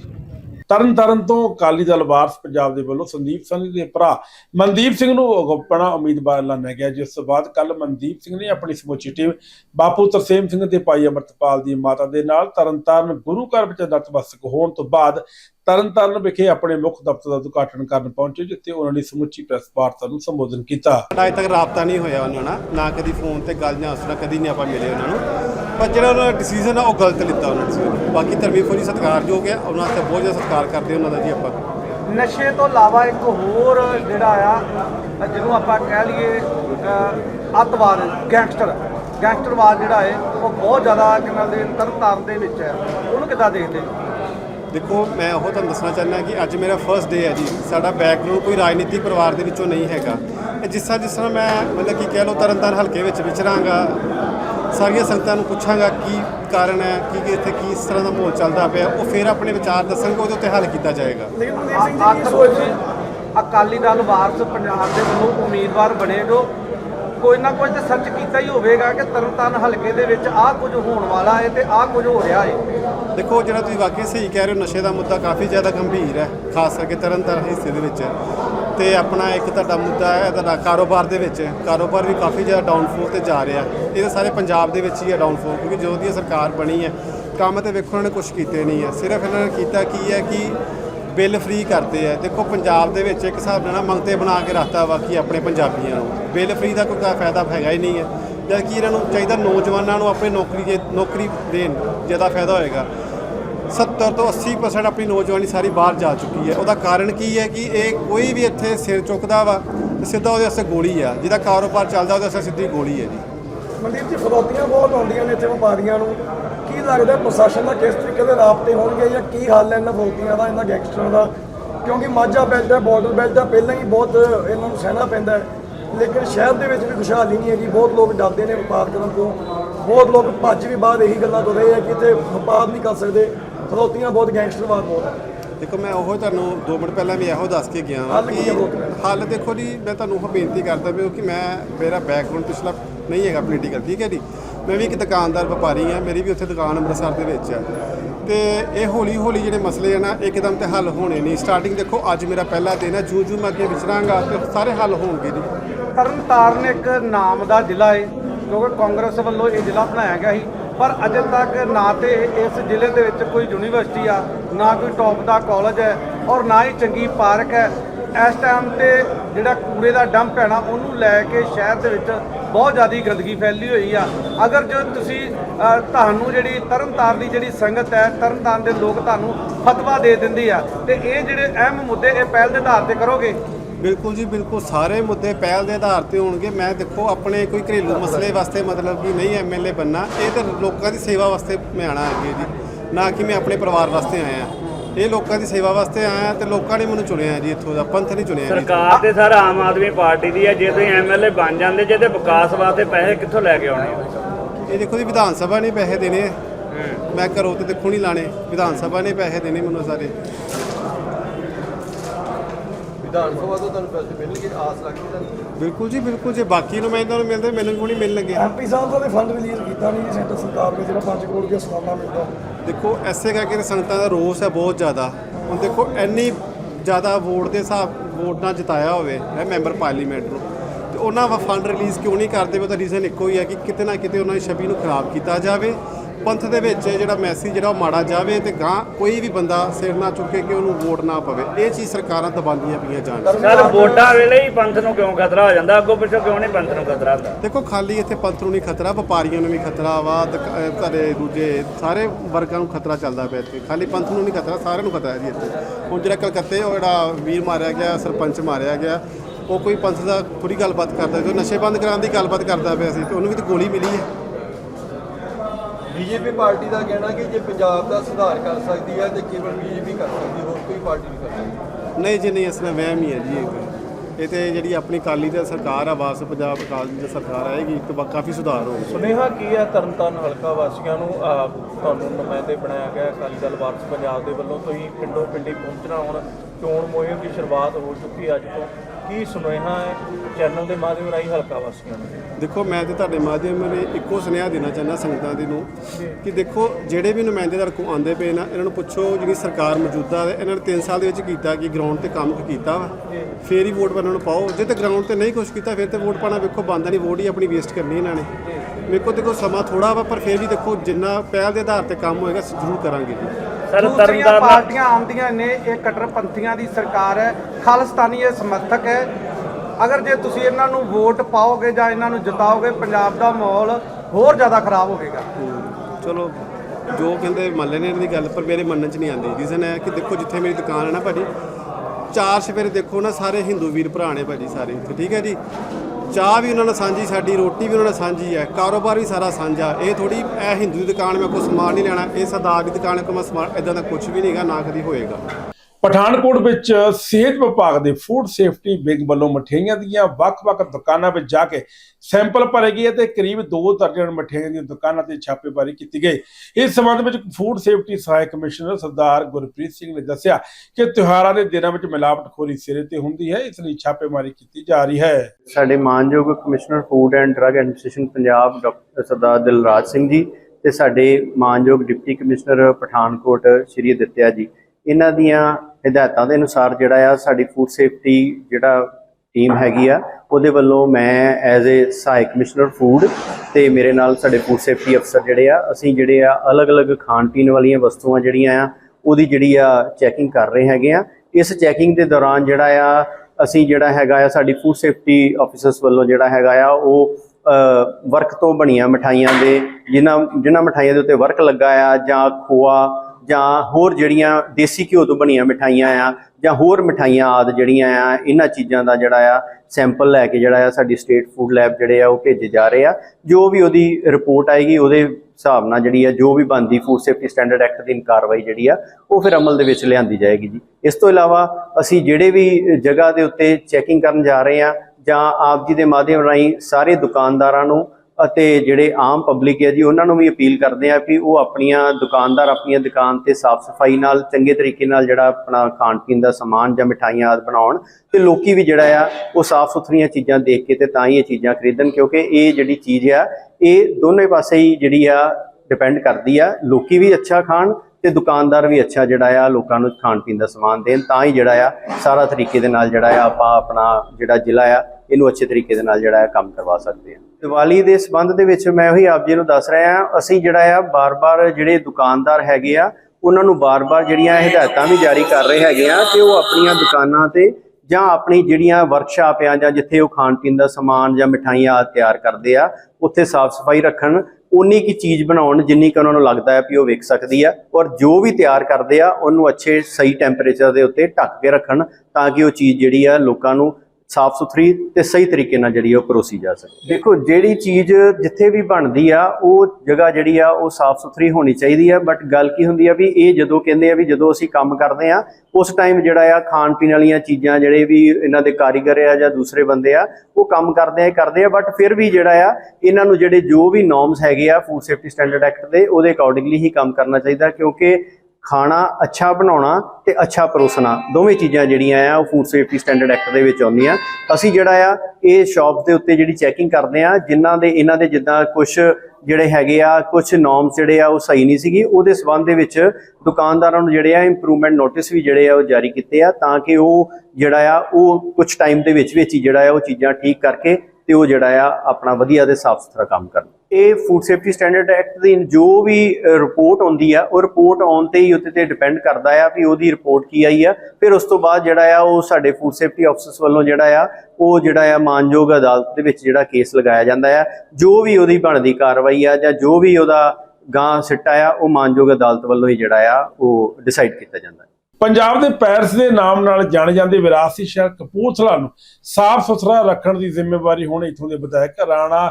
ਤਰਨ ਤੋਂ ਅਕਾਲੀ ਦਲ ਵਾਰਸ ਪੰਜਾਬ ਦੇ ਵੱਲੋਂ ਸੰਦੀਪ ਸਿੰਘ ਦੇ ਭਰਾ ਮਨਦੀਪ ਸਿੰਘ ਨੂੰ ਆਪਣਾ ਉਮੀਦਵਾਰ ਐਲਾਨਿਆ ਗਿਆ, ਜਿਸ ਤੋਂ ਬਾਅਦ ਕੱਲ ਮਨਦੀਪ ਸਿੰਘ ਨੇ ਆਪਣੀ ਸਮੁੱਚੀ ਟੀਮ ਬਾਪੂ ਤਰਸੇਮ ਸਿੰਘ ਤੇ ਭਾਈ ਅਮਰਤਪਾਲ ਦੀ ਮਾਤਾ ਦੇ ਨਾਲ ਤਰਨ ਗੁਰੂ ਘਰ ਵਿੱਚ ਨਤਮਸਤਕ ਹੋਣ ਤੋਂ ਬਾਅਦ ਤਰਨਤਾਰਨ ਵਿਖੇ ਆਪਣੇ ਮੁੱਖ ਦਫ਼ਤਰ ਦਾ ਉਦਘਾਟਨ ਕਰਨ ਪਹੁੰਚੇ, ਜਿੱਥੇ ਉਹਨਾਂ ਨੇ ਸਮੁੱਚੀ ਪ੍ਰੈਸ ਵਾਰਤਾ ਨੂੰ ਸੰਬੋਧਨ ਕੀਤਾ। ਅਜੇ ਤੱਕ ਰਾਬਤਾ ਨਹੀਂ ਹੋਇਆ ਉਹਨਾਂ ਨਾਲ, ਨਾ ਕਦੀ ਫੋਨ ਤੇ ਗੱਲ ਜਾਂ ਉਸ ਤਰ੍ਹਾਂ ਕਦੀ ਨਹੀਂ ਆਪਾਂ ਮਿਲੇ ਉਹਨਾਂ ਨੂੰ। ਪਰ ਜਿਹੜਾ ਉਹਨਾਂ ਦਾ ਡਿਸੀਜਨ ਆ ਉਹ ਗਲਤ ਲਿੱਤਾ ਉਹਨਾਂ ਨੇ ਬਾਕੀ ਧਰਮੀ ਫੌਜੀ ਸਤਿਕਾਰਯੋਗ ਹੈ ਉਹਨਾਂ ਤੇ ਬਹੁਤ ਜ਼ਿਆਦਾ ਸਤਿਕਾਰ ਕਰਦੇ ਉਹਨਾਂ ਦਾ ਜੀ ਆਪਾਂ। ਨਸ਼ੇ ਤੋਂ ਇਲਾਵਾ ਇੱਕ ਹੋਰ ਜਿਹੜਾ ਆ ਜਿਹਨੂੰ ਆਪਾਂ ਕਹਿ ਲਈਏ ਅੱਤਵਾਦ ਗੈਂਗਸਟਰ। ਗੈਂਗਸਟਰਵਾਦ ਜਿਹੜਾ ਹੈ ਉਹ ਬਹੁਤ ਜ਼ਿਆਦਾ ਕਿਨਾਂ ਦੇ ਤਰਨਤਾਰਨ ਦੇ ਵਿੱਚ ਹੈ। ਉਹਨੂੰ ਕਿੱਦਾਂ ਦੇਖਦੇ ਦੇਖੋ ਮੈਂ ਉਹ ਤੁਹਾਨੂੰ ਦੱਸਣਾ ਚਾਹੁੰਦਾ ਕਿ ਅੱਜ ਮੇਰਾ ਫਰਸਟ ਡੇ ਹੈ ਜੀ। ਸਾਡਾ ਬੈਕਗ੍ਰਾਉਂਡ ਕੋਈ ਰਾਜਨੀਤਿਕ ਪਰਿਵਾਰ ਦੇ ਵਿੱਚੋਂ ਨਹੀਂ ਹੈਗਾ। ਜਿਸ ਤਰ੍ਹਾਂ ਜਿਸ ਤਰ੍ਹਾਂ ਮੈਂ ਮਤਲਬ ਕਿ ਕਹਿ ਲਓ ਤਰਨਤਾਰਨ ਹਲਕੇ ਵਿੱਚ ਵਿਚਰਾਂਗਾ ਸਾਰੀਆਂ ਸੰਗਤਾਂ ਨੂੰ ਪੁੱਛਾਂਗਾ ਕੀ ਕਾਰਨ ਹੈ, ਕਿ ਕੀ ਇੱਥੇ ਕੀ ਇਸ ਤਰ੍ਹਾਂ ਦਾ ਮਾਹੌਲ ਚੱਲਦਾ ਪਿਆ, ਉਹ ਫਿਰ ਆਪਣੇ ਵਿਚਾਰ ਦੱਸਣਗੇ, ਉਹਦੇ ਉੱਤੇ ਹੱਲ ਕੀਤਾ ਜਾਏਗਾ। ਅੱਖ ਸੋਚ ਅਕਾਲੀ ਦਲ ਵਾਰਸ ਪੰਜਾਬ ਦੇ ਵੱਲੋਂ ਉਮੀਦਵਾਰ ਬਣੇ ਜੋ ਕੋਈ ਨਾ ਕੋਈ ਤੇ ਸੱਚ ਕੀਤਾ ਹੀ ਹੋਵੇਗਾ ਕਿ ਤਰਨਤਾਰਨ ਹਲਕੇ ਦੇ ਵਿੱਚ ਆਹ ਕੁਝ ਹੋਣ ਵਾਲਾ ਹੈ ਤੇ ਆਹ ਕੁਝ ਹੋ ਰਿਹਾ ਹੈ। ਦੇਖੋ, ਜਿਹੜਾ ਤੁਸੀਂ ਵਾਕਈ ਸਹੀ ਕਹਿ ਰਹੇ ਹੋ, ਨਸ਼ੇ ਦਾ ਮੁੱਦਾ ਕਾਫੀ ਜ਼ਿਆਦਾ ਗੰਭੀਰ ਹੈ, ਖਾਸ ਕਰਕੇ ਤਰਨਤਾਰਨ ਹਿੱਸੇ ਦੇ ਵਿੱਚ। ਤੇ ਆਪਣਾ ਇੱਕ ਤੁਹਾਡਾ ਮੁੱਦਾ ਹੈ, ਤੁਹਾਡਾ ਕਾਰੋਬਾਰ ਦੇ ਵਿੱਚ। ਕਾਰੋਬਾਰ ਵੀ ਕਾਫੀ ਜ਼ਿਆਦਾ ਡਾਊਨਫੋਲ ਤੇ ਜਾ ਰਿਹਾ। ਇਹ ਤਾਂ ਸਾਰੇ ਪੰਜਾਬ ਦੇ ਵਿੱਚ ਹੀ ਹੈ ਡਾਊਨਫੋਲ ਕਿਉਂਕਿ ਜਦੋਂ ਦੀ ਸਰਕਾਰ ਬਣੀ ਹੈ, ਕੰਮ ਤੇ ਵੇਖੋ, ਉਹਨਾਂ ਨੇ ਕੁਝ ਕੀਤੇ ਨਹੀਂ ਹੈ। ਸਿਰਫ ਇਹਨਾਂ ਨੇ ਕੀਤਾ ਕੀ ਹੈ ਕਿ ਬਿੱਲ ਫ੍ਰੀ ਕਰਦੇ ਆ। ਦੇਖੋ, ਪੰਜਾਬ ਦੇ ਵਿੱਚ ਇੱਕ ਹਿਸਾਬ ਨਾਲ ਨਾ ਮੰਗਤੇ ਬਣਾ ਕੇ ਰੱਖਤਾ ਵਾ ਕਿ ਆਪਣੇ ਪੰਜਾਬੀਆਂ ਨੂੰ। ਬਿੱਲ ਫ੍ਰੀ ਦਾ ਕੋਈ ਫਾਇਦਾ ਹੈਗਾ ਹੀ ਨਹੀਂ ਹੈ। ਜਦ ਕਿ ਇਹਨਾਂ ਨੂੰ ਚਾਹੀਦਾ ਨੌਜਵਾਨਾਂ ਨੂੰ ਆਪਣੇ ਨੌਕਰੀ ਜੇ ਨੌਕਰੀ ਦੇਣ ਜ਼ਿਆਦਾ ਫਾਇਦਾ ਹੋਏਗਾ। 70 ਤੋਂ 80% ਆਪਣੀ ਨੌਜਵਾਨੀ ਸਾਰੀ ਬਾਹਰ ਜਾ ਚੁੱਕੀ ਹੈ। ਉਹਦਾ ਕਾਰਨ ਕੀ ਹੈ ਕਿ ਇਹ ਕੋਈ ਵੀ ਇੱਥੇ ਸਿਰ ਚੁੱਕਦਾ ਵਾ ਤੇ ਸਿੱਧਾ ਉਹਦੇ ਵਾਸਤੇ ਗੋਲੀ ਆ। ਜਿਹਦਾ ਕਾਰੋਬਾਰ ਚੱਲਦਾ, ਉਹਦੇ ਵਾਸਤੇ ਸਿੱਧੀ ਗੋਲੀ ਹੈ ਜੀ। ਮਨਦੀਪ ਜੀ, ਫਰੋਤੀਆਂ ਬਹੁਤ ਆਉਂਦੀਆਂ ਨੇ ਇੱਥੇ ਵਪਾਰੀਆਂ ਨੂੰ। ਲੱਗਦਾ ਪ੍ਰਸ਼ਾਸਨ ਦਾ ਕਿਸ ਤਰੀਕੇ ਦੇ ਰਾਬਤੇ ਹੋਣਗੇ ਜਾਂ ਕੀ ਹੱਲ ਹੈ ਇਹਨਾਂ ਫਰੋਤੀਆਂ ਦਾ ਇਹਨਾਂ ਗੈਂਗਸਟਰਾਂ ਦਾ? ਕਿਉਂਕਿ ਮਾਝਾ ਬੈਲਟ ਹੈ ਬਾਰਡਰ ਬੈਲਟ ਹੈ ਪਹਿਲਾਂ ਹੀ ਬਹੁਤ ਇਹਨਾਂ ਨੂੰ ਸਹਿਣਾ ਪੈਂਦਾ ਹੈ। ਲੇਕਿਨ ਸ਼ਹਿਰ ਦੇ ਵਿੱਚ ਵੀ ਖੁਸ਼ਹਾਲੀ ਨਹੀਂ ਹੈਗੀ ਬਹੁਤ ਲੋਕ ਡਰਦੇ ਨੇ ਵਪਾਰ ਕਰਨ ਤੋਂ। ਬਹੁਤ ਲੋਕ ਭੱਜ ਵੀ ਬਾਅਦ ਇਹੀ ਗੱਲਾਂ ਕਰ ਰਹੇ ਆ ਕਿ ਇੱਥੇ ਵਪਾਰ ਨਹੀਂ ਕਰ ਸਕਦੇ। ਫਰੋਤੀਆਂ ਬਹੁਤ ਗੈਂਗਸਟਰਵਾਦ ਬਹੁਤ ਹੈ ਦੇਖੋ ਮੈਂ ਉਹ ਤੁਹਾਨੂੰ 2 ਮਿੰਟ ਪਹਿਲਾਂ ਵੀ ਇਹੋ ਦੱਸ ਕੇ ਗਿਆ ਹਾਂ ਕੀ ਹੈ? ਹੱਲ ਦੇਖੋ ਜੀ ਮੈਂ ਤੁਹਾਨੂੰ ਉਹ ਬੇਨਤੀ ਕਰਦਾ ਵੀ ਕਿ ਮੈਂ ਮੇਰਾ ਬੈਕਗ੍ਰਾਉਂਡ ਪਿਛਲਾ ਨਹੀਂ ਹੈਗਾ ਪੋਲੀਟੀਕਲ ਠੀਕ ਹੈ ਜੀ? ਮੈਂ ਵੀ ਇੱਕ ਦੁਕਾਨਦਾਰ ਵਪਾਰੀ ਹਾਂ, ਮੇਰੀ ਵੀ ਉੱਥੇ ਦੁਕਾਨ ਅੰਮ੍ਰਿਤਸਰ ਦੇ ਵਿੱਚ ਹੈ ਤੇ ਇਹ ਹੌਲੀ ਹੌਲੀ ਜਿਹੜੇ ਮਸਲੇ ਆ ਨਾ, ਇੱਕਦਮ ਤੇ ਹੱਲ ਹੋਣੇ ਨਹੀਂ। ਸਟਾਰਟਿੰਗ ਦੇਖੋ, ਅੱਜ ਮੇਰਾ ਪਹਿਲਾ ਦਿਨ ਹੈ ਜੂ ਜੂ ਮੈਂ ਅੱਗੇ ਵਿਚਰਾਂਗਾ, ਤੇ ਸਾਰੇ ਹੱਲ ਹੋਣਗੇ ਜੀ। ਤਰਨਤਾਰਨ ਇੱਕ ਨਾਮ ਦਾ ਜ਼ਿਲ੍ਹਾ ਹੈ ਕਿਉਂਕਿ ਕਾਂਗਰਸ ਵੱਲੋਂ ਇਹ ਜ਼ਿਲ੍ਹਾ ਬਣਾਇਆ ਗਿਆ ਸੀ। ਪਰ ਅਜੇ ਤੱਕ ਨਾ ਤੇ ਇਸ ਜ਼ਿਲ੍ਹੇ ਦੇ ਵਿੱਚ ਕੋਈ ਯੂਨੀਵਰਸਿਟੀ ਆ, ਨਾ ਕੋਈ ਟੌਪ ਦਾ ਕਾਲਜ ਹੈ, ਔਰ ਨਾ ਹੀ ਚੰਗੀ ਪਾਰਕ ਹੈ। ਇਸ ਟਾਈਮ ਤੇ ਜਿਹੜਾ ਕੂੜੇ ਦਾ ਡੰਪ ਹੈ ਨਾ, ਉਹਨੂੰ ਲੈ ਕੇ ਸ਼ਹਿਰ ਦੇ ਵਿੱਚ ਬਹੁਤ ਜ਼ਿਆਦਾ ਗੰਦਗੀ ਫੈਲੀ ਹੋਈ ਆ। ਅਗਰ ਜੋ ਤੁਸੀਂ ਤੁਹਾਨੂੰ ਜਿਹੜੀ ਤਰਨਤਾਰਨ ਦੀ ਜਿਹੜੀ ਸੰਗਤ ਹੈ, ਤਰਨਤਾਰਨ ਦੇ ਲੋਕ ਤੁਹਾਨੂੰ ਫਤਵਾ ਦੇ ਦਿੰਦੇ ਆ, ਤੇ ਇਹ ਜਿਹੜੇ ਅਹਿਮ ਮੁੱਦੇ ਇਹ ਪਹਿਲ ਦੇ ਆਧਾਰ ਤੇ ਕਰੋਗੇ? ਬਿਲਕੁਲ ਜੀ, ਬਿਲਕੁਲ ਸਾਰੇ ਮੁੱਦੇ ਪਹਿਲ ਦੇ ਆਧਾਰ ਤੇ ਹੋਣਗੇ। ਮੈਂ ਦੇਖੋ, ਆਪਣੇ ਕੋਈ ਘਰੇਲੂ ਮਸਲੇ ਵਾਸਤੇ ਮਤਲਬ ਕਿ ਨਹੀਂ ਐਮਐਲਏ ਬੰਨਾ ਇਹ ਤਾਂ ਲੋਕਾਂ ਦੀ ਸੇਵਾ ਵਾਸਤੇ ਮੈਂ ਆਣਾ ਅੱਗੇ ਜੀ। ਨਾ ਕਿ ਮੈਂ ਆਪਣੇ ਪਰਿਵਾਰ ਵਾਸਤੇ ਆਇਆ। ਇਹ ਲੋਕਾਂ ਦੀ ਸੇਵਾ ਵਾਸਤੇ ਆਇਆ ਤੇ ਲੋਕਾਂ ਨੇ ਮੈਨੂੰ ਚੁਣਿਆ ਜੀ ਇੱਥੋਂ ਦਾ ਪੰਥ ਨਹੀਂ ਚੁਣਿਆ ਜੀ ਸਰਕਾਰ ਤੇ ਸਰ ਆਮ ਆਦਮੀ ਪਾਰਟੀ ਦੀ ਹੈ ਜੇ ਤੁਸੀਂ ਐਮਐਲਏ ਬਣ ਜਾਂਦੇ ਜੇ ਤੇ ਵਿਕਾਸ ਵਾਸਤੇ ਪੈਸੇ ਕਿੱਥੋਂ ਲੈ ਕੇ ਆਉਣੇ ਆ? ਇਹ ਦੇਖੋ ਜੀ ਵਿਧਾਨ ਸਭਾ ਨੇ ਪੈਸੇ ਦੇਣੇ ਆ। ਮੈਂ ਘਰੋਂ ਤੇ ਦੇਖੋ ਨਹੀਂ ਲਾਣੇ। ਵਿਧਾਨ ਸਭਾ ਨੇ ਪੈਸੇ ਦੇਣੇ ਮੈਨੂੰ ਸਾਰੇ। ਵਿਧਾਨ ਸਭਾ ਤੋਂ ਤੁਹਾਨੂੰ ਪੈਸੇ ਮਿਲਣਗੇ ਆਸ ਲੱਗਦੀ ਤੁਹਾਨੂੰ? ਬਿਲਕੁਲ ਜੀ ਬਿਲਕੁਲ ਜੇ ਬਾਕੀ ਨੁਮਾਇੰਦਿਆਂ ਨੂੰ ਮਿਲਦੇ ਮੈਨੂੰ ਕਿਉਂ ਨਹੀਂ ਮਿਲਣਗੇ? ਐਮਪੀ ਸਾਹਿਬ ਦਾ ਤੇ ਫੰਡ ਰਿਲੀਜ਼ ਕੀਤਾ ਨਹੀਂ ਸੈਂਟਰ ਸਰਕਾਰ ਨੇ ਜਿਹੜਾ 5 ਕਰੋੜ ਰੁਪਏ ਸਾਲਾਨਾ ਮਿਲਦਾ। ਦੇਖੋ, ਐਸੇ ਕਰਕੇ ਸੰਗਤਾਂ ਦਾ ਰੋਸ ਹੈ ਬਹੁਤ ਜ਼ਿਆਦਾ। ਹੁਣ ਦੇਖੋ, ਇੰਨੀ ਜ਼ਿਆਦਾ ਵੋਟ ਦੇ ਹਿਸਾਬ, ਵੋਟ ਨਾਲ ਜਿਤਾਇਆ ਹੋਵੇ ਹੈ ਮੈਂਬਰ ਪਾਰਲੀਮੈਂਟ ਨੂੰ, ਤੇ ਉਹਨਾਂ ਵਾ, ਫੰਡ ਰਿਲੀਜ਼ ਕਿਉਂ ਨਹੀਂ ਕਰਦੇ? ਉਹਦਾ ਰੀਜ਼ਨ ਇੱਕੋ ਹੀ ਹੈ ਕਿ ਕਿਤੇ ਨਾ ਕਿਤੇ ਉਹਨਾਂ ਦੀ ਛਵੀ ਨੂੰ ਖਰਾਬ ਕੀਤਾ ਜਾਵੇ। ਪੰਥ ਦੇ ਵਿੱਚ ਜਿਹੜਾ ਮੈਸੇਜ ਜਿਹੜਾ ਉਹ ਮਾੜਾ ਜਾਵੇ ਤੇ ਗਾਂ ਕੋਈ ਵੀ ਬੰਦਾ ਸਿਰ ਨਾ ਚੁੱਕੇ ਕਿ ਉਹਨੂੰ ਵੋਟ ਨਾ ਪਵੇ ਇਹ ਚੀਜ਼ ਸਰਕਾਰਾਂ ਦਬਾਉਂਦੀਆਂ ਪਈਆਂ ਜਾਣ ਸਰ ਵੋਟਾਂ ਵੇਲੇ ਹੀ ਪੰਥ ਨੂੰ ਕਿਉਂ ਖਤਰਾ ਹੋ ਜਾਂਦਾ? ਅੱਗੋਂ ਪਿੱਛੋਂ ਕਿਉਂ ਨਹੀਂ ਪੰਥ ਨੂੰ ਖਤਰਾ ਹੁੰਦਾ? ਦੇਖੋ ਖਾਲੀ ਇੱਥੇ ਪੰਥ ਨੂੰ ਨਹੀਂ ਖਤਰਾ ਵਪਾਰੀਆਂ ਨੂੰ ਵੀ ਖਤਰਾ ਵਾ ਤੁਹਾਡੇ ਦੂਜੇ ਸਾਰੇ ਵਰਗਾਂ ਨੂੰ ਖਤਰਾ ਚੱਲਦਾ ਪਿਆ ਇੱਥੇ। ਖਾਲੀ ਪੰਥ ਨੂੰ ਨਹੀਂ ਖਤਰਾ ਸਾਰਿਆਂ ਨੂੰ ਖਤਰਾ ਹੈ ਜੀ ਇੱਥੇ। ਹੁਣ ਜਿਹੜਾ ਕਲਕੱਤੇ ਉਹ ਜਿਹੜਾ ਵੀਰ ਮਾਰਿਆ ਗਿਆ ਸਰਪੰਚ ਮਾਰਿਆ ਗਿਆ ਉਹ ਕੋਈ ਪੰਥ ਦਾ ਥੋੜੀ ਗੱਲਬਾਤ ਕਰਦਾ ਜੋ ਨਸ਼ੇ ਬੰਦ ਕਰਾਉਣ ਦੀ ਗੱਲਬਾਤ ਕਰਦਾ ਪਿਆ ਸੀ ਤੇ ਉਹਨੂੰ ਵੀ ਤਾਂ ਗੋਲੀ ਮਿਲੀ ਹੈ। ਬੀਜੇਪੀ ਪਾਰਟੀ ਦਾ ਕਹਿਣਾ ਕਿ ਜੇ ਪੰਜਾਬ ਦਾ ਸੁਧਾਰ ਕਰ ਸਕਦੀ ਹੈ ਤੇ ਕੇਵਲ ਬੀਜੇਪੀ ਕਰ ਸਕਦੀ ਹੋਰ ਕੋਈ ਪਾਰਟੀ ਨਹੀਂ ਕਰ ਸਕਦੀ। ਨਹੀਂ ਜੀ ਨਹੀਂ ਅਸਲ ਵਹਿਮ ਹੀ ਹੈ ਜੀ ਇੱਕ। ਇਹ ਤੇ ਜਿਹੜੀ ਆਪਣੀ ਕਾਲੀ ਦੀ ਸਰਕਾਰ ਆ ਵਾਸ ਪੰਜਾਬ ਅਕਾਲੀ ਦੀ ਸਰਕਾਰ ਆਏਗੀ ਤੇ ਕਾਫੀ ਸੁਧਾਰ ਹੋਊਗਾ। ਸੁਨੇਹਾ ਕੀ ਹੈ ਤਰਨਤਾਰਨ ਹਲਕਾ ਵਾਸੀਆਂ ਨੂੰ? ਤੁਹਾਨੂੰ ਨੁਮਾਇੰਦੇ ਬਣਾਇਆ ਗਿਆ ਅਕਾਲੀ ਦਲ ਵਾਰਸ ਪੰਜਾਬ ਦੇ ਵੱਲੋਂ। ਤੁਸੀਂ ਪਿੰਡੋਂ ਪਿੰਡੀ ਪਹੁੰਚਣਾ ਹੁਣ ਚੋਣ ਮੁਹਿੰਮ ਦੀ ਸ਼ੁਰੂਆਤ ਹੋ ਚੁੱਕੀ ਹੈ ਅੱਜ ਤੋਂ। ਕੀ ਸੁਨੇਹਾ ਹੈ? ਚੈਨਲ ਦੇ ਮਾਧਿਅਮ ਰਾਹੀਂ ਹਲਕਾ ਵਾਸੀਆਂ ਨੂੰ। ਦੇਖੋ ਮੈਂ ਤੇ ਤੁਹਾਡੇ ਮਾਧਿਅਮ ਰਾਹੀਂ ਇੱਕੋ ਸੁਨੇਹਾ ਦੇਣਾ ਚਾਹੁੰਦਾ ਸੰਗਤਾਂ ਦੇ ਨੂੰ ਕਿ ਦੇਖੋ ਜਿਹੜੇ ਵੀ ਨੁਮਾਇੰਦੇ ਦਰ ਕੋ ਆਉਂਦੇ ਪਏ ਨਾ ਇਹਨਾਂ ਨੂੰ ਪੁੱਛੋ ਜਿਹੜੀ ਸਰਕਾਰ ਮੌਜੂਦਾ ਹੈ ਇਹਨਾਂ ਨੇ 3 ਸਾਲ ਦੇ ਵਿੱਚ ਕੀਤਾ ਕਿ ਗਰਾਊਂਡ ਤੇ ਕੰਮ ਕੀਤਾ ਵਾ। ਫੇਰ ਹੀ ਵੋਟ ਇਹਨਾਂ ਨੂੰ ਪਾਓ। ਜੇ ਤੇ ਗਰਾਊਂਡ ਤੇ ਨਹੀਂ ਕੁਝ ਕੀਤਾ ਫਿਰ ਤੇ ਵੋਟ ਪਾਣਾ ਵੇਖੋ ਬੰਦਾ ਨਹੀਂ ਵੋਟ ਹੀ ਆਪਣੀ ਵੇਸਟ ਕਰਨੀ ਇਹਨਾਂ ਨੇ। ਮੇਰੇ ਕੋਲ ਦੇਖੋ ਸਮਾਂ ਥੋੜਾ ਵਾ ਪਰ ਫਿਰ ਵੀ ਦੇਖੋ ਜਿੰਨਾ ਪਹਿਲ ਦੇ ਆਧਾਰ ਤੇ ਕੰਮ ਹੋਏਗਾ ਜ਼ਰੂਰ ਕਰਾਂਗੇ। ਸਰ ਦੂਸਰੀਆਂ ਤਰਨਤਾਰਨ ਪਾਰਟੀਆਂ ਆਉਂਦੀਆਂ ਨੇ ਇਹ ਕਟਰਪੰਥੀਆਂ ਦੀ ਸਰਕਾਰ ਹੈ ਖਾਲਿਸਤਾਨੀ ਇਹ ਸਮਰਥਕ ਹੈ। ਅਗਰ ਜੇ ਤੁਸੀਂ ਇਹਨਾਂ ਨੂੰ ਵੋਟ ਪਾਓਗੇ ਜਾਂ ਇਹਨਾਂ ਨੂੰ ਜਿਤਾਓਗੇ ਪੰਜਾਬ ਦਾ ਮਾਹੌਲ ਹੋਰ ਜ਼ਿਆਦਾ ਖਰਾਬ ਹੋਵੇਗਾ। ਚਲੋ ਜੋ ਕਹਿੰਦੇ ਮੰਨ ਲੈਣੇ ਇਹਨਾਂ ਦੀ ਗੱਲ ਪਰ ਮੇਰੇ ਮੰਨਣ ਚ ਨਹੀਂ ਆਉਂਦੀ। ਰੀਜ਼ਨ ਹੈ ਕਿ ਦੇਖੋ ਜਿੱਥੇ ਮੇਰੀ ਦੁਕਾਨ ਹੈ ਨਾ ਭਾਜੀ ਚਾਰ ਸਵੇਰੇ ਦੇਖੋ ਨਾ ਸਾਰੇ ਹਿੰਦੂ ਵੀਰ ਭਰਾ ਨੇ ਭਾਜੀ ਸਾਰੇ ਇੱਥੇ ਠੀਕ ਹੈ ਜੀ? ਚਾਹ ਵੀ ਉਹਨਾਂ ਨਾਲ ਸਾਂਝੀ, ਸਾਡੀ ਰੋਟੀ ਵੀ ਉਹਨਾਂ ਨਾਲ ਸਾਂਝੀ ਹੈ, ਕਾਰੋਬਾਰ ਵੀ ਸਾਰਾ ਸਾਂਝਾ। ਇਹ ਥੋੜੀ ਇਹ ਹਿੰਦੂ ਦੀ ਦੁਕਾਨ ਮੈਂ ਕੋਈ ਸਮਾਨ ਨਹੀਂ ਲੈਣਾ, ਇਹ ਸਰਦਾਰ ਦੀ ਦੁਕਾਨ ਕੋ ਮੈਂ ਸਮਾਨ ਇਦਾਂ ਦਾ ਕੁਝ ਵੀ ਨਹੀਂਗਾ ਨਾ ਕਦੀ ਹੋਏਗਾ। ਪਠਾਨਕੋਟ ਵਿੱਚ ਸਿਹਤ ਵਿਭਾਗ ਦੇ ਫੂਡ ਸੇਫਟੀ ਵਿੰਗ ਵੱਲੋਂ ਮਠਿਆਈਆਂ ਦੀਆਂ ਵੱਖ-ਵੱਖ ਦੁਕਾਨਾਂ ਵਿੱਚ ਜਾ ਕੇ ਸੈਂਪਲ ਭਰੇ ਗਏ ਅਤੇ ਕਰੀਬ 2 ਦਰਜਨ ਮਠਿਆਈਆਂ ਦੀਆਂ ਦੁਕਾਨਾਂ ਤੇ ਛਾਪੇਮਾਰੀ ਕੀਤੀ ਗਈ। ਇਸ ਸੰਬੰਧ ਵਿੱਚ ਫੂਡ ਸੇਫਟੀ ਸਹਾਇਕ ਕਮਿਸ਼ਨਰ ਸਰਦਾਰ ਗੁਰਪ੍ਰੀਤ ਸਿੰਘ ਨੇ ਦੱਸਿਆ ਕਿ ਤਿਉਹਾਰਾਂ ਦੇ ਦਿਨਾਂ ਵਿੱਚ ਮਿਲਾਵਟਖੋਰੀ ਸਿਰੇ ਤੇ ਹੁੰਦੀ ਹੈ, ਇਸ ਲਈ ਛਾਪੇਮਾਰੀ ਕੀਤੀ ਜਾ ਰਹੀ ਹੈ। ਸਾਡੇ ਮਾਨਯੋਗ commissioner food and drug administration Punjab doctor Sardar Dilraj Singh ji ਤੇ ਸਾਡੇ ਮਾਨਯੋਗ ਡਿਪਟੀ ਕਮਿਸ਼ਨਰ ਪਠਾਨਕੋਟ ਸ਼੍ਰੀ ਅਦਿੱਤਿਆ ਜੀ। ਇਹਨਾਂ ਦੀਆਂ ਹਦਾਇਤਾਂ ਦੇ ਅਨੁਸਾਰ ਜਿਹੜਾ ਆ ਸਾਡੀ ਫੂਡ ਸੇਫਟੀ ਜਿਹੜਾ ਟੀਮ ਹੈਗੀ ਆ, ਉਹਦੇ ਵੱਲੋਂ ਮੈਂ ਐਜ਼ ਅ ਸਹਾਇਕ ਕਮਿਸ਼ਨਰ ਫੂਡ ਤੇ ਮੇਰੇ ਨਾਲ ਸਾਡੇ ਫੂਡ ਸੇਫਟੀ ਅਫਸਰ ਜਿਹੜੇ ਆ, ਅਸੀਂ ਜਿਹੜੇ ਆ ਅਲੱਗ-ਅਲੱਗ ਖਾਣ ਪੀਣ ਵਾਲੀਆਂ ਵਸਤੂਆਂ ਜਿਹੜੀਆਂ ਆ, ਉਹਦੀ ਜਿਹੜੀ ਆ ਚੈਕਿੰਗ ਕਰ ਰਹੇ ਹੈਗੇ ਆ। ਇਸ ਚੈਕਿੰਗ ਦੇ ਦੌਰਾਨ ਜਿਹੜਾ ਆ, ਅਸੀਂ ਜਿਹੜਾ ਹੈਗਾ ਆ ਸਾਡੀ ਫੂਡ ਸੇਫਟੀ ਆਫਿਸਰਸ ਵੱਲੋਂ ਜਿਹੜਾ ਹੈਗਾ ਆ, ਉਹ ਵਰਕ ਤੋਂ ਬਣੀਆਂ ਮਠਾਈਆਂ ਦੇ, ਜਿਨ੍ਹਾਂ ਜਿਨ੍ਹਾਂ ਮਠਾਈਆਂ ਦੇ ਉੱਤੇ ਵਰਕ ਲੱਗਾ ਆ ਜਾਂ ਖੋਆ ਜਾਂ ਹੋਰ ਜਿਹੜੀਆਂ ਦੇਸੀ ਘਿਓ ਤੋਂ ਬਣੀਆਂ ਮਿਠਾਈਆਂ ਆ, ਜਾਂ ਹੋਰ ਮਿਠਾਈਆਂ ਆਦ ਜਿਹੜੀਆਂ ਆ, ਇਹਨਾਂ ਚੀਜ਼ਾਂ ਦਾ ਜਿਹੜਾ ਆ ਸੈਂਪਲ ਲੈ ਕੇ ਜਿਹੜਾ ਆ ਸਾਡੀ ਸਟੇਟ ਫੂਡ ਲੈਬ ਜਿਹੜੇ ਆ ਉਹ ਭੇਜੇ ਜਾ ਰਹੇ ਆ। ਜੋ ਵੀ ਉਹਦੀ ਰਿਪੋਰਟ ਆਏਗੀ, ਉਹਦੇ ਹਿਸਾਬ ਨਾਲ ਜਿਹੜੀ ਆ, ਜੋ ਵੀ ਬਣਦੀ ਫੂਡ ਸੇਫਟੀ ਸਟੈਂਡਰਡ ਐਕਟ ਦੀ ਕਾਰਵਾਈ ਜਿਹੜੀ ਆ, ਉਹ ਫਿਰ ਅਮਲ ਦੇ ਵਿੱਚ ਲਿਆਂਦੀ ਜਾਏਗੀ ਜੀ। ਇਸ ਤੋਂ ਇਲਾਵਾ ਅਸੀਂ ਜਿਹੜੇ ਵੀ ਜਗ੍ਹਾ ਦੇ ਉੱਤੇ ਚੈਕਿੰਗ ਕਰਨ ਜਾ ਰਹੇ ਆ, ਜਾਂ ਆਪ ਜੀ ਦੇ ਮਾਧਿਅਮ ਰਾਹੀਂ ਸਾਰੇ ਦੁਕਾਨਦਾਰਾਂ ਨੂੰ ਅਤੇ ਜਿਹੜੇ ਆਮ ਪਬਲਿਕ ਹੈ ਜੀ, ਉਹਨਾਂ ਨੂੰ ਵੀ ਅਪੀਲ ਕਰਦੇ ਆ ਕਿ ਉਹ ਆਪਣੀਆਂ ਦੁਕਾਨਦਾਰ ਆਪਣੀਆਂ ਦੁਕਾਨ ਤੇ ਸਾਫ਼ ਸਫ਼ਾਈ ਨਾਲ, ਚੰਗੇ ਤਰੀਕੇ ਨਾਲ ਜਿਹੜਾ ਆਪਣਾ ਖਾਣ ਪੀਣ ਦਾ ਸਮਾਨ ਜਾਂ ਮਿਠਾਈਆਂ ਆਦਿ ਬਣਾਉਣ ਤੇ ਲੋਕੀ ਵੀ ਜਿਹੜਾ ਆ, ਉਹ ਸਾਫ਼ ਸੁਥਰੀਆਂ ਚੀਜ਼ਾਂ ਦੇਖ ਕੇ ਤੇ ਤਾਂ ਹੀ ਇਹ ਚੀਜ਼ਾਂ ਖਰੀਦਣ ਕਿਉਂਕਿ ਇਹ ਜਿਹੜੀ ਚੀਜ਼ ਆ, ਇਹ ਦੋਨੇ ਪਾਸੇ ਹੀ ਜਿਹੜੀ ਆ ਡਿਪੈਂਡ ਕਰਦੀ ਆ। ਲੋਕੀ ਵੀ ਅੱਛਾ ਖਾਣ ਤੇ ਦੁਕਾਨਦਾਰ ਵੀ ਅੱਛਾ ਜਿਹੜਾ ਆ, ਲੋਕਾਂ ਨੂੰ ਖਾਣ ਪੀਣ ਦਾ ਸਮਾਨ ਦੇਣ, ਤਾਂ ਹੀ ਜਿਹੜਾ ਆ, ਸਾਰਾ ਤਰੀਕੇ ਦੇ ਨਾਲ ਜਿਹੜਾ ਆ, ਆਪਾਂ ਆਪਣਾ ਜਿਹੜਾ ਜ਼ਿਲ੍ਹਾ ਆ, ਇਹਨੂੰ ਅੱਛੇ ਤਰੀਕੇ ਦੇ ਨਾਲ ਜਿਹੜਾ ਆ, ਕੰਮ ਕਰਵਾ ਸਕਦੇ ਹਾਂ ਦੀਵਾਲੀ ਦੇ ਸੰਬੰਧ ਦੇ ਵਿੱਚ ਮੈਂ ਉਹੀ ਆਪ ਜੀ ਨੂੰ ਦੱਸ ਰਿਹਾ ਆ, ਅਸੀਂ ਜਿਹੜਾ ਆ, ਬਾਰ-ਬਾਰ ਜਿਹੜੇ ਦੁਕਾਨਦਾਰ ਹੈਗੇ ਆ, ਉਹਨਾਂ ਨੂੰ ਬਾਰ-ਬਾਰ ਜਿਹੜੀਆਂ ਹਦਾਇਤਾਂ ਵੀ ਜਾਰੀ ਕਰ ਰਹੇ ਹੈਗੇ ਆ ਕਿ ਉਹ ਆਪਣੀਆਂ ਦੁਕਾਨਾਂ ਤੇ ਜਾਂ ਆਪਣੀ ਜਿਹੜੀਆਂ ਵਰਕਸ਼ਾਪ ਆ ਜਾਂ ਜਿੱਥੇ ਉਹ ਖਾਣ ਪੀਣ ਦਾ ਸਮਾਨ ਜਾਂ ਮਿਠਾਈਆਂ ਆਦਿ ਤਿਆਰ ਕਰਦੇ ਆ, ਉੱਥੇ ਸਾਫ਼ ਸਫ਼ਾਈ ਰੱਖਣ ਉਨੀ ਕੀ ਚੀਜ਼ ਬਣਾਉਣ ਜਿੰਨੀ ਕਿ ਉਹਨਾਂ ਨੂੰ ਲੱਗਦਾ ਹੈ ਵੀ ਉਹ ਵਿਕ ਸਕਦੀ ਆ ਔਰ ਜੋ ਵੀ ਤਿਆਰ ਕਰਦੇ ਆ, ਉਹਨੂੰ ਅੱਛੇ ਸਹੀ ਟੈਂਪਰੇਚਰ ਦੇ ਉੱਤੇ ਢੱਕ ਕੇ ਰੱਖਣ ਤਾਂ ਕਿ ਉਹ ਚੀਜ਼ ਜਿਹੜੀ ਆ ਲੋਕਾਂ ਨੂੰ ਸਾਫ਼ ਸੁਥਰੀ ਤੇ ਸਹੀ ਤਰੀਕੇ ਨਾਲ ਜਿਹੜੀ ਉਹ ਪਰੋਸੀ ਜਾ ਸਕੇ। ਦੇਖੋ, ਜਿਹੜੀ ਚੀਜ਼ ਜਿੱਥੇ ਵੀ ਬਣਦੀ ਆ, ਉਹ ਜਗ੍ਹਾ ਜਿਹੜੀ ਆ, ਉਹ ਸਾਫ਼ ਸੁਥਰੀ ਹੋਣੀ ਚਾਹੀਦੀ ਆ ਬਟ ਗੱਲ ਕੀ ਹੁੰਦੀ ਆ ਵੀ ਇਹ ਜਦੋਂ ਕਹਿੰਦੇ ਆ ਵੀ ਜਦੋਂ ਅਸੀਂ ਕੰਮ ਕਰਦੇ ਆ, ਉਸ ਟਾਈਮ ਜਿਹੜਾ ਆ ਖਾਣ ਪੀਣ ਵਾਲੀਆਂ ਚੀਜ਼ਾਂ ਜਿਹੜੇ ਵੀ ਇਹਨਾਂ ਦੇ ਕਾਰੀਗਰ ਆ ਜਾਂ ਦੂਸਰੇ ਬੰਦੇ ਆ, ਉਹ ਕੰਮ ਕਰਦੇ ਆ ਕਰਦੇ ਆ ਬਟ ਫਿਰ ਵੀ ਜਿਹੜਾ ਆ, ਇਹਨਾਂ ਨੂੰ ਜਿਹੜੇ ਜੋ ਵੀ ਨੋਰਮਸ ਹੈਗੇ ਆ ਫੂਡ ਸੇਫਟੀ ਸਟੈਂਡਰਡ ਐਕਟ ਦੇ, ਉਹਦੇ ਅਕੋਰਡਿੰਗਲੀ ਹੀ ਕੰਮ ਕਰਨਾ ਚਾਹੀਦਾ, ਕਿਉਂਕਿ ਖਾਣਾ ਅੱਛਾ ਬਣਾਉਣਾ ਤੇ ਅੱਛਾ ਪਰੋਸਣਾ। ਦੋਵੇਂ ਚੀਜ਼ਾਂ ਜਿਹੜੀਆਂ ਆ, ਉਹ ਫੂਡ ਸੇਫਟੀ ਸਟੈਂਡਰਡ ਐਕਟ ਦੇ ਵਿੱਚ ਆਉਂਦੀਆਂ। ਅਸੀਂ ਜਿਹੜਾ ਆ, ਇਹ ਸ਼ਾਪਸ ਦੇ ਉੱਤੇ ਜਿਹੜੀ ਚੈਕਿੰਗ ਕਰਦੇ ਆ, ਜਿਨ੍ਹਾਂ ਦੇ, ਇਹਨਾਂ ਦੇ ਜਿੱਦਾਂ ਕੁਝ ਜਿਹੜੇ ਹੈਗੇ ਆ ਕੁਝ ਨੋਰਮਸ ਜਿਹੜੇ ਆ, ਉਹ ਸਹੀ ਨਹੀਂ ਸੀਗੀ, ਉਹਦੇ ਸਬੰਧ ਦੇ ਵਿੱਚ ਦੁਕਾਨਦਾਰਾਂ ਨੂੰ ਜਿਹੜੇ ਆ ਇੰਪਰੂਵਮੈਂਟ ਨੋਟਿਸ ਵੀ ਜਿਹੜੇ ਆ, ਉਹ ਜਾਰੀ ਕੀਤੇ ਆ, ਤਾਂ ਕਿ ਉਹ ਜਿਹੜਾ ਆ, ਉਹ ਕੁਝ ਟਾਈਮ ਦੇ ਵਿੱਚ ਵਿੱਚ ਹੀ ਜਿਹੜਾ ਆ, ਉਹ ਚੀਜ਼ਾਂ ਠੀਕ ਕਰਕੇ ਤੇ ਉਹ ਜਿਹੜਾ ਆ, ਆਪਣਾ ਵਧੀਆ ਤੇ ਸਾਫ਼ ਸੁਥਰਾ ਕੰਮ ਕਰਨ। ਇਹ ਫੂਡ ਸੇਫਟੀ ਸਟੈਂਡਰਡ ਐਕਟ ਦੀ ਜੋ ਵੀ ਰਿਪੋਰਟ ਆਉਂਦੀ ਆ, ਉਹ ਰਿਪੋਰਟ ਆਉਣ ਤੇ ਹੀ ਉੱਤੇ ਤੇ ਡਿਪੈਂਡ ਕਰਦਾ ਆ ਵੀ ਉਹਦੀ ਰਿਪੋਰਟ ਕੀ ਆਈ ਆ। ਫਿਰ ਉਸ ਤੋਂ ਬਾਅਦ ਜਿਹੜਾ ਆ ਉਹ ਸਾਡੇ ਫੂਡ ਸੇਫਟੀ ਆਫਿਸਰਸ ਵੱਲੋਂ ਜਿਹੜਾ ਆ, ਉਹ ਜਿਹੜਾ ਆ ਮਾਨਯੋਗ ਅਦਾਲਤ ਦੇ ਵਿੱਚ ਜਿਹੜਾ ਕੇਸ ਲਗਾਇਆ ਜਾਂਦਾ ਆ। ਜੋ ਵੀ ਉਹਦੀ ਬਣਦੀ ਕਾਰਵਾਈ ਆ ਜਾਂ ਜੋ ਵੀ ਉਹਦਾ ਗਾਂ ਸਿੱਟਾ ਆ, ਉਹ ਮਾਨਯੋਗ ਅਦਾਲਤ ਵੱਲੋਂ ਹੀ ਜਿਹੜਾ ਆ, ਉਹ ਡਿਸਾਈਡ ਕੀਤਾ ਜਾਂਦਾ। ਹੈ ਪੰਜਾਬ ਦੇ ਪੈਰਸ ਦੇ ਨਾਮ ਨਾਲ ਜਾਣੇ ਜਾਂਦੇ ਵਿਰਾਸਤੀ ਸ਼ਹਿਰ ਕਪੂਰਥਲਾ ਨੂੰ ਸਾਫ਼ ਸੁਥਰਾ ਰੱਖਣ ਦੀ ਜ਼ਿੰਮੇਵਾਰੀ ਹੁਣ ਇਥੋਂ ਦੇ ਵਿਧਾਇਕ ਰਾਣਾ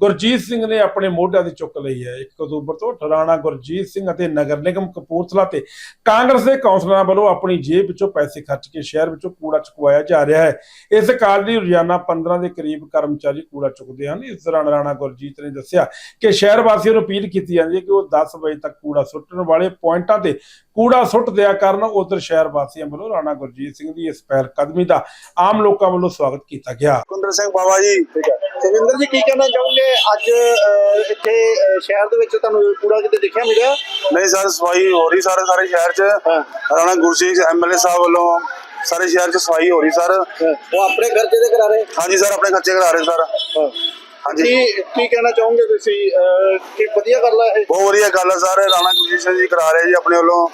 ਗੁਰਜੀਤ ਸਿੰਘ ਨੇ ਆਪਣੇ ਮੋਢਿਆਂ ਤੇ ਚੁੱਕ ਲਈ ਹੈ 1 ਅਕਤੂਬਰ ਤੋਂ। ਰਾਣਾ ਗੁਰਜੀਤ ਸਿੰਘ ਅਤੇ ਨਗਰ ਨਿਗਮ ਕਪੂਰਥਲਾ ਤੇ ਕਾਂਗਰਸ ਦੇ ਕੌਂਸਲਰਾਂ ਵੱਲੋਂ ਆਪਣੀ ਜੇਬ ਵਿੱਚੋਂ ਪੈਸੇ ਖਰਚ ਕੇ ਸ਼ਹਿਰ ਵਿੱਚੋਂ ਕੂੜਾ ਚੁਕਵਾਇਆ ਜਾ ਰਿਹਾ ਹੈ। ਇਸ ਕਾਲ ਲਈ ਰੋਜ਼ਾਨਾ 15 ਦੇ ਕਰੀਬ ਕਰਮਚਾਰੀ ਕੂੜਾ ਚੁੱਕਦੇ ਹਨ। ਇਸ ਦੌਰਾਨ ਰਾਣਾ ਗੁਰਜੀਤ ਨੇ ਦੱਸਿਆ ਕਿ ਸ਼ਹਿਰ ਵਾਸੀਆਂ ਨੂੰ ਅਪੀਲ ਕੀਤੀ ਜਾਂਦੀ ਹੈ ਕਿ ਉਹ 10 ਵਜੇ ਤੱਕ ਕੂੜਾ ਸੁੱਟਣ ਵਾਲੇ ਪੁਆਇੰਟਾਂ ਤੇ ਕੂੜਾ ਸੁੱਟ ਦਿਆ ਕਰਨ। ਉਧਰ ਸ਼ਹਿਰ ਵਾਸੀਆਂ ਵੱਲੋਂ ਰਾਣਾ ਗੁਰਜੀਤ ਸਿੰਘ ਦੀ ਇਸ ਪਹਿਲ ਕਦਮੀ ਦਾ ਆਮ ਲੋਕਾਂ ਵੱਲੋਂ ਸਵਾਗਤ ਕੀਤਾ ਗਿਆ। ਕੁੰਦਰ ਸਿੰਘ ਬਾਬਾ ਜੀ ਸੁਰਿੰਦਰ ਜੀ, ਕੀ ਕਹਿਣਾ ਚਾਹੋਗੇ? ਅੱਜ ਅਹ, ਇੱਥੇ ਅਹ, ਸ਼ਹਿਰ ਦੇ ਵਿੱਚ ਤੁਹਾਨੂੰ ਕੂੜਾ ਕਿਤੇ ਦਿਖਿਆ ਮਿਲਿਆ? ਨਹੀਂ ਸਰ ਸਫ਼ਾਈ ਹੋ ਰਹੀ ਸਾਰੇ ਸਾਰੇ ਸ਼ਹਿਰ 'ਚ। ਰਾਣਾ ਗੁਰਜੀਤ ਐਮਐਲਏ ਸਾਹਿਬ ਵੱਲੋਂ ਸਾਰੇ ਸ਼ਹਿਰ 'ਚ ਸਫ਼ਾਈ ਹੋ ਰਹੀ ਸਰ। ਉਹ ਆਪਣੇ ਖਰਚੇ ਦੇ ਕਰਾ ਰਹੇ? ਹਾਂਜੀ ਸਰ ਆਪਣੇ ਖਰਚੇ ਕਰਾ ਰਹੇ ਸਰ। ਹਾਂਜੀ। ਕੀ ਕੀ ਕਹਿਣਾ ਚਾਹੋਗੇ ਤੁਸੀਂ? ਅਹ, ਕਿ ਵਧੀਆ ਗੱਲ ਹੈ ਇਹ? ਬਹੁਤ ਵਧੀਆ ਗੱਲ ਹੈ ਸਰ। ਰਾਣਾ ਗੁਰਜੀਤ ਸਿੰਘ ਜੀ ਕਰਾ ਰਹੇ ਜੀ ਆਪਣੇ ਵੱਲੋਂ।